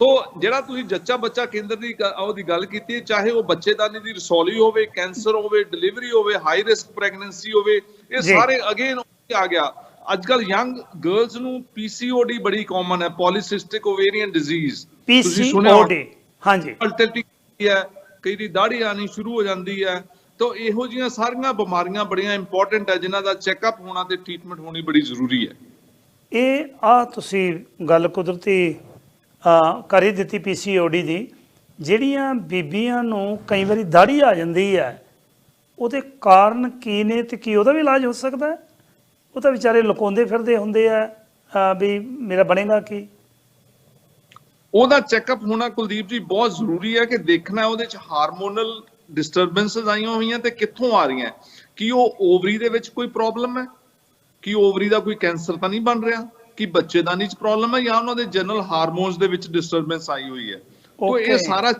ਸੋ ਜਿਹੜਾ ਤੁਸੀਂ ਜੱਚਾ ਬੱਚਾ ਕੇਂਦਰ ਦੀ ਉਹਦੀ ਗੱਲ ਕੀਤੀ ਹੈ ਚਾਹੇ ਉਹ ਬੱਚੇਦਾਨੀ ਦੀ ਰਸੌਲੀ ਹੋਵੇ ਕੈਂਸਰ ਹੋਵੇ ਡਿਲੀਵਰੀ ਹੋਵੇ ਹਾਈ ਰਿਸਕ ਪ੍ਰੈਗਨੈਂਸੀ ਹੋਵੇ ਇਹ। ਸਾਰੇ ਅਗੇਨ ਆ ਗਿਆ। ਅੱਜ ਕੱਲ ਯੰਗ ਗਰਲਸ ਨੂੰ ਪੀਸੀਓਡੀ ਬੜੀ ਕਾਮਨ ਹੈ ਪੋਲੀਸਿਸਟਿਕ ਓਵੇਰੀਅਨ ਡਿਜ਼ੀਜ਼ ਪੀਸੀਓਡੀ ਹਾਂਜੀ। ਫਰਟੀਲਿਟੀ ਹੈ ਕਈ ਦੀ ਦਾੜੀ ਆਣੀ ਸ਼ੁਰੂ ਹੋ ਜਾਂਦੀ ਹੈ। ਤਾਂ ਇਹੋ ਜੀਆਂ ਸਾਰੀਆਂ ਬਿਮਾਰੀਆਂ ਬੜੀਆਂ ਇੰਪੋਰਟੈਂਟ ਹੈ ਜਿਨ੍ਹਾਂ ਦਾ ਚੈੱਕਅਪ ਹੋਣਾ ਤੇ ਟ੍ਰੀਟਮੈਂਟ ਹੋਣੀ ਬੜੀ ਜ਼ਰੂਰੀ ਹੈ। ਇਹ ਆ ਤੁਸੀਂ ਗੱਲ ਕੁਦਰਤੀ ਕਰ ਹੀ ਦਿੱਤੀ ਪੀਸੀਓਡੀ ਦੀ। ਜਿਹੜੀਆਂ ਬੀਬੀਆਂ ਨੂੰ ਕਈ ਵਾਰੀ ਦਾੜੀ ਆ ਜਾਂਦੀ ਹੈ, ਉਹਦੇ ਕਾਰਨ ਕੀ ਨੇ ਤੇ ਕੀ ਉਹਦਾ ਵੀ ਇਲਾਜ ਹੋ ਸਕਦਾ ਉਹ ਤਾਂ ਵਿਚਾਰੇ ਲੁਕਾਉਂਦੇ ਫਿਰਦੇ ਹੁੰਦੇ ਆ ਵੀ ਮੇਰਾ ਬਣੇਗਾ ਕੀ? ਉਹਦਾ ਚੈੱਕਅਪ ਹੋਣਾ ਕੁਲਦੀਪ ਜੀ ਬਹੁਤ ਜ਼ਰੂਰੀ ਹੈ ਕਿ ਦੇਖਣਾ ਉਹਦੇ ਚ ਹਾਰਮੋਨਲ ਡਿਸਟਰਬੈਂਸਸ ਆਈਆਂ ਹੋਈਆਂ ਤੇ ਕਿੱਥੋਂ ਆ ਰਹੀਆਂ। ਕੀ ਉਹ ਓਵਰੀ ਦੇ ਵਿੱਚ ਕੋਈ ਪ੍ਰੋਬਲਮ ਹੈ? ਕੀ ਓਵਰੀ ਦਾ ਕੋਈ ਕੈਂਸਰ ਤਾਂ ਨਹੀਂ ਬਣ ਰਿਹਾ? ਕੀ ਬੱਚੇਦਾਨੀ ਚ ਪ੍ਰੋਬਲਮ ਹੈ ਜਾਂ ਉਹਨਾਂ ਦੇ ਜਨਰਲ ਹਾਰਮੋਨਸ ਦੇ ਵਿੱਚ ਡਿਸਟਰਬੈਂਸ ਆਈ ਹੋਈ ਹੈ ਤੋ ਇਹ. ਸਾਰਾ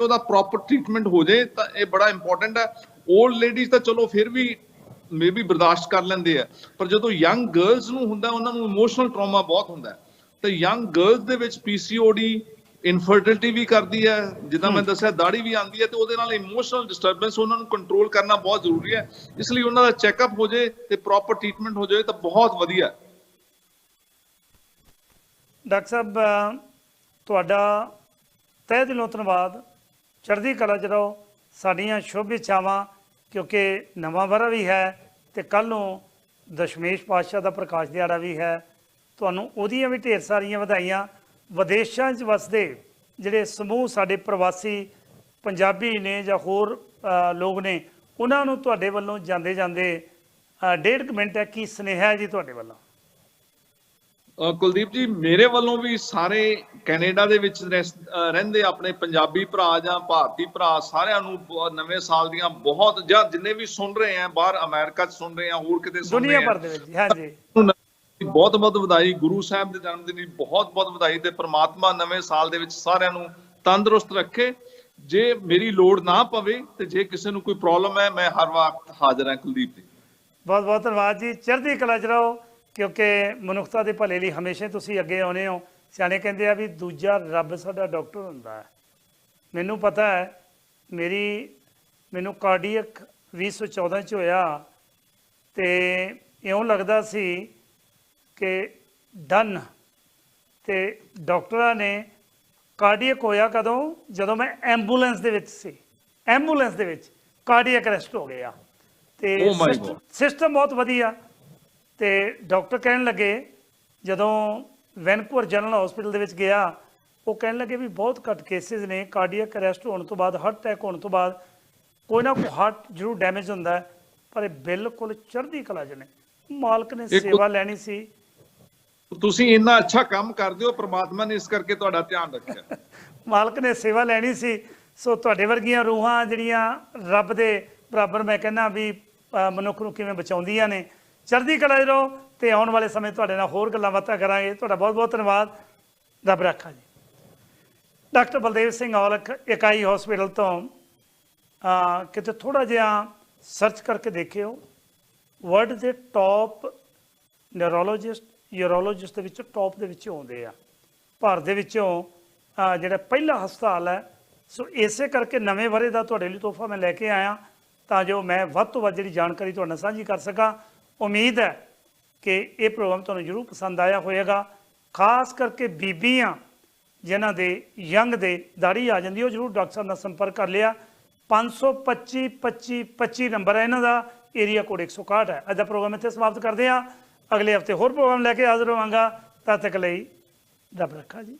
ਉਹਦਾ ਪ੍ਰੋਪਰ ਟ੍ਰੀਟਮੈਂਟ ਹੋ ਜੇ ਤਾਂ ਇਹ ਬੜਾ ਇੰਪੋਰਟੈਂਟ ਹੈ 올ਡ ਲੇਡੀਜ਼ ਤਾਂ ਚਲੋ ਫਿਰ ਵੀ ਮੇਬੀ ਬਰਦਾਸ਼ਤ ਕਰ ਲੈਂਦੇ ਆ ਪਰ ਜਦੋਂ ਯੰਗ ਗਰਲਸ ਨੂੰ ਹੁੰਦਾ ਉਹਨਾਂ ਨੂੰ ਇਮੋਸ਼ਨਲ ਟਰਾਮਾ ਬਹੁਤ ਹੁੰਦਾ ਹੈ। ਤੇ ਯੰਗ ਗਰਲਸ ਦੇ ਵਿੱਚ ਪੀਸੀਓਡੀ ਇਨਫਰਟੀਲਿਟੀ ਵੀ ਕਰਦੀ ਹੈ ਜਿੱਦਾਂ ਮੈਂ ਦੱਸਿਆ ਦਾੜੀ ਵੀ ਆਉਂਦੀ ਹੈ ਤੇ ਉਹਦੇ ਨਾਲ ਇਮੋਸ਼ਨਲ ਡਿਸਟਰਬੈਂਸ ਉਹਨਾਂ ਨੂੰ ਕੰਟਰੋਲ ਕਰਨਾ ਬਹੁਤ ਜ਼ਰੂਰੀ ਹੈ ਇਸ ਲਈ ਉਹਨਾਂ ਦਾ ਚੈੱਕਅਪ ਹੋ ਜੇ ਤੇ ਪ੍ਰੋਪਰ ਟ੍ਰੀਟਮੈਂਟ ਹੋ ਜਾਏ ਤਾਂ ਬਹੁਤ ਵਧੀਆ ਹੈ। ਡਾਕਟਰ ਸਾਹਿਬ ਤੁਹਾਡਾ ਤਹਿ ਦਿਲੋਂ ਧੰਨਵਾਦ। ਚੜ੍ਹਦੀ ਕਲਾ 'ਚ ਰਹੋ, ਸਾਡੀਆਂ ਸ਼ੁਭ ਇੱਛਾਵਾਂ, ਕਿਉਂਕਿ ਨਵਾਂ ਵਰ੍ਹਾ ਵੀ ਹੈ ਤੇ ਕੱਲ ਨੂੰ ਦਸ਼ਮੇਸ਼ ਪਾਤਸ਼ਾਹ ਦਾ ਪ੍ਰਕਾਸ਼ ਦਿਹਾੜਾ ਵੀ ਹੈ। ਤੁਹਾਨੂੰ ਉਹਦੀਆਂ ਵੀ ਢੇਰ ਸਾਰੀਆਂ ਵਧਾਈਆਂ। ਵਿਦੇਸ਼ਾਂ 'ਚ ਵਸਦੇ ਜਿਹੜੇ ਸਮੂਹ ਸਾਡੇ ਪ੍ਰਵਾਸੀ ਪੰਜਾਬੀ ਨੇ ਜਾਂ ਹੋਰ ਲੋਕ ਨੇ, ਉਹਨਾਂ ਨੂੰ ਤੁਹਾਡੇ ਵੱਲੋਂ ਜਾਂਦੇ ਜਾਂਦੇ ਡੇਢ ਕੁ ਮਿੰਟ ਹੈ। ਕੀ ਸੁਨੇਹਾ ਹੈ ਜੀ ਤੁਹਾਡੇ ਵੱਲੋਂ? ਕੁਲਦੀਪ ਜੀ ਮੇਰੇ ਵੱਲੋਂ ਵੀ ਸਾਰੇ ਕੈਨੇਡਾ ਦੇ ਵਿੱਚ ਰਹਿੰਦੇ ਆਪਣੇ ਪੰਜਾਬੀ ਭਰਾ ਜਾਂ ਭਾਰਤੀ ਭਰਾ ਸਾਰਿਆਂ ਨੂੰ ਨਵੇਂ ਸਾਲ ਦੀਆਂ ਬਹੁਤ ਜਾਂ ਜਿੰਨੇ ਵੀ ਸੁਣ ਰਹੇ ਆ ਬਾਹਰ ਅਮਰੀਕਾ 'ਚ ਸੁਣ ਰਹੇ ਆ ਹੋਰ ਕਿਤੇ ਸੁਣ ਦੁਨੀਆ ਰਹੇ ਭਰ ਆ ਦੇ ਵਿੱਚ ਜੀ, ਹਾਂਜੀ ਬਹੁਤ ਬਹੁਤ ਵਧਾਈ ਗੁਰੂ ਸਾਹਿਬ ਦੇ ਜਨਮ ਦਿਨ ਦੀ ਬਹੁਤ ਬਹੁਤ ਵਧਾਈ ਤੇ ਪ੍ਰਮਾਤਮਾ ਨਵੇਂ ਸਾਲ ਦੇ ਵਿੱਚ ਸਾਰਿਆਂ ਨੂੰ ਤੰਦਰੁਸਤ ਰੱਖੇ। ਜੇ ਮੇਰੀ ਲੋੜ ਨਾ ਪਵੇ ਤੇ ਜੇ ਕਿਸੇ ਨੂੰ ਕੋਈ ਪ੍ਰੋਬਲਮ ਹੈ ਮੈਂ ਹਰ ਵਕਤ ਹਾਜ਼ਰ ਹਾਂ ਕੁਲਦੀਪ ਜੀ। ਬਹੁਤ ਬਹੁਤ ਧੰਨਵਾਦ ਜੀ। ਚੜ੍ਹਦੀ ਕਲਾ 'ਚ ਰਹੋ। ਕਿਉਂਕਿ ਮਨੁੱਖਤਾ ਦੇ ਭਲੇ ਲਈ ਹਮੇਸ਼ਾ ਤੁਸੀਂ ਅੱਗੇ ਆਉਨੇ ਹੋ। ਸਿਆਣੇ ਕਹਿੰਦੇ ਆ ਵੀ ਦੂਜਾ ਰੱਬ ਸਾਡਾ ਡਾਕਟਰ ਹੁੰਦਾ ਹੈ। ਮੈਨੂੰ ਪਤਾ ਹੈ ਮੇਰੀ ਮੈਨੂੰ ਕਾਰਡੀਅਕ 2014 ਚ ਹੋਇਆ ਤੇ ਇਉਂ ਲੱਗਦਾ ਸੀ ਕਿ ਡਨ ਤੇ ਡਾਕਟਰਾਂ ਨੇ ਕਾਰਡੀਅਕ ਹੋਇਆ ਕਦੋਂ? ਜਦੋਂ ਮੈਂ ਐਂਬੂਲੈਂਸ ਦੇ ਵਿੱਚ ਸੀ। ਐਂਬੂਲੈਂਸ ਦੇ ਵਿੱਚ ਕਾਰਡੀਅਕ ਅਰੈਸਟ ਹੋ ਗਿਆ। ਤੇ Oh. ਸਿਸਟਮ ਬਹੁਤ ਵਧੀਆ। ਤੇ ਡਾਕਟਰ ਕਹਿਣ ਲੱਗੇ ਜਦੋਂ ਵੈਨਕੂਵਰ ਜਨਰਲ ਹਸਪੀਟਲ ਦੇ ਵਿੱਚ ਗਿਆ ਉਹ ਕਹਿਣ ਲੱਗੇ ਵੀ ਬਹੁਤ ਘੱਟ ਕੇਸਿਸ ਨੇ ਕਾਰਡੀਅਕ ਅਰੈਸਟ ਹੋਣ ਤੋਂ ਬਾਅਦ ਹਾਰਟ ਅਟੈਕ ਹੋਣ ਤੋਂ ਬਾਅਦ ਕੋਈ ਨਾ ਕੋਈ ਹਾਰਟ ਜ਼ਰੂਰ ਡੈਮੇਜ ਹੁੰਦਾ ਪਰ ਇਹ ਬਿਲਕੁਲ ਚੜ੍ਹਦੀ ਕਲਾ 'ਚ ਨੇ। ਮਾਲਕ ਨੇ ਸੇਵਾ ਲੈਣੀ ਸੀ। ਤੁਸੀਂ ਇੰਨਾ ਅੱਛਾ ਕੰਮ ਕਰਦੇ ਹੋ ਪ੍ਰਮਾਤਮਾ ਨੇ ਇਸ ਕਰਕੇ ਤੁਹਾਡਾ ਧਿਆਨ ਰੱਖਿਆ। <laughs> ਮਾਲਕ ਨੇ ਸੇਵਾ ਲੈਣੀ ਸੀ। ਸੋ ਤੁਹਾਡੇ ਵਰਗੀਆਂ ਰੂਹਾਂ ਜਿਹੜੀਆਂ ਰੱਬ ਦੇ ਬਰਾਬਰ ਮੈਂ ਕਹਿੰਦਾ ਵੀ ਮਨੁੱਖ ਨੂੰ ਕਿਵੇਂ ਬਚਾਉਂਦੀਆਂ ਨੇ ਚੜ੍ਹਦੀ ਕਲਾ 'ਚ ਰਹੋ ਤੇ ਆਉਣ ਵਾਲੇ ਸਮੇਂ ਤੁਹਾਡੇ ਨਾਲ ਹੋਰ ਗੱਲਾਂ ਬਾਤਾਂ ਕਰਾਂਗੇ। ਤੁਹਾਡਾ ਬਹੁਤ ਬਹੁਤ ਧੰਨਵਾਦ। ਰੱਬ ਰੱਖਾ ਜੀ। ਡਾਕਟਰ ਬਲਦੇਵ ਸਿੰਘ ਔਲਖ, ਇਕਾਈ ਹਸਪੀਟਲ ਤੋਂ ਕਿਤੇ ਥੋੜਾ ਜਿਹਾ ਸਰਚ ਕਰਕੇ ਦੇਖਿਓ। ਵਰਲਡ ਦੇ ਟੌਪ ਨਿਊਰੋਲੋਜਿਸਟ ਯੂਰੋਲੋਜਿਸਟ ਦੇ ਵਿੱਚ ਟੌਪ ਦੇ ਵਿੱਚ ਆਉਂਦੇ ਆ। ਭਾਰਤ ਦੇ ਵਿੱਚੋਂ ਜਿਹੜਾ ਪਹਿਲਾ ਹਸਪਤਾਲ ਹੈ। ਸੋ ਇਸੇ ਕਰਕੇ ਨਵੇਂ ਵਰੇ ਦਾ ਤੁਹਾਡੇ ਲਈ ਤੋਹਫਾ ਮੈਂ ਲੈ ਕੇ ਆਇਆ ਤਾਂ ਜੋ ਮੈਂ ਵੱਧ ਤੋਂ ਵੱਧ ਜਿਹੜੀ ਜਾਣਕਾਰੀ ਤੁਹਾਡੇ ਨਾਲ ਸਾਂਝੀ ਕਰ ਸਕਾਂ। ਉਮੀਦ ਹੈ ਕਿ ਇਹ ਪ੍ਰੋਗਰਾਮ ਤੁਹਾਨੂੰ ਜ਼ਰੂਰ ਪਸੰਦ ਆਇਆ ਹੋਵੇਗਾ। ਖਾਸ ਕਰਕੇ ਬੀਬੀਆਂ, ਜਿਨ੍ਹਾਂ ਦੇ ਯੰਗ ਦੇ ਦਾੜੀ ਆ ਜਾਂਦੀ ਉਹ ਜ਼ਰੂਰ ਡਾਕਟਰ ਸਾਹਿਬ ਨਾਲ ਸੰਪਰਕ ਕਰ ਲਿਆ। 525 25 25 ਨੰਬਰ ਹੈ ਇਹਨਾਂ ਦਾ ਏਰੀਆ ਕੋਡ 161 ਹੈ। ਅੱਜ ਦਾ ਪ੍ਰੋਗਰਾਮ ਇੱਥੇ ਸਮਾਪਤ ਕਰਦੇ ਹਾਂ। ਅਗਲੇ ਹਫ਼ਤੇ ਹੋਰ ਪ੍ਰੋਗਰਾਮ ਲੈ ਕੇ ਹਾਜ਼ਰ ਹੋਵਾਂਗਾ। ਤਦ ਤੱਕ ਲਈ ਰੱਬ ਰੱਖਾ ਜੀ।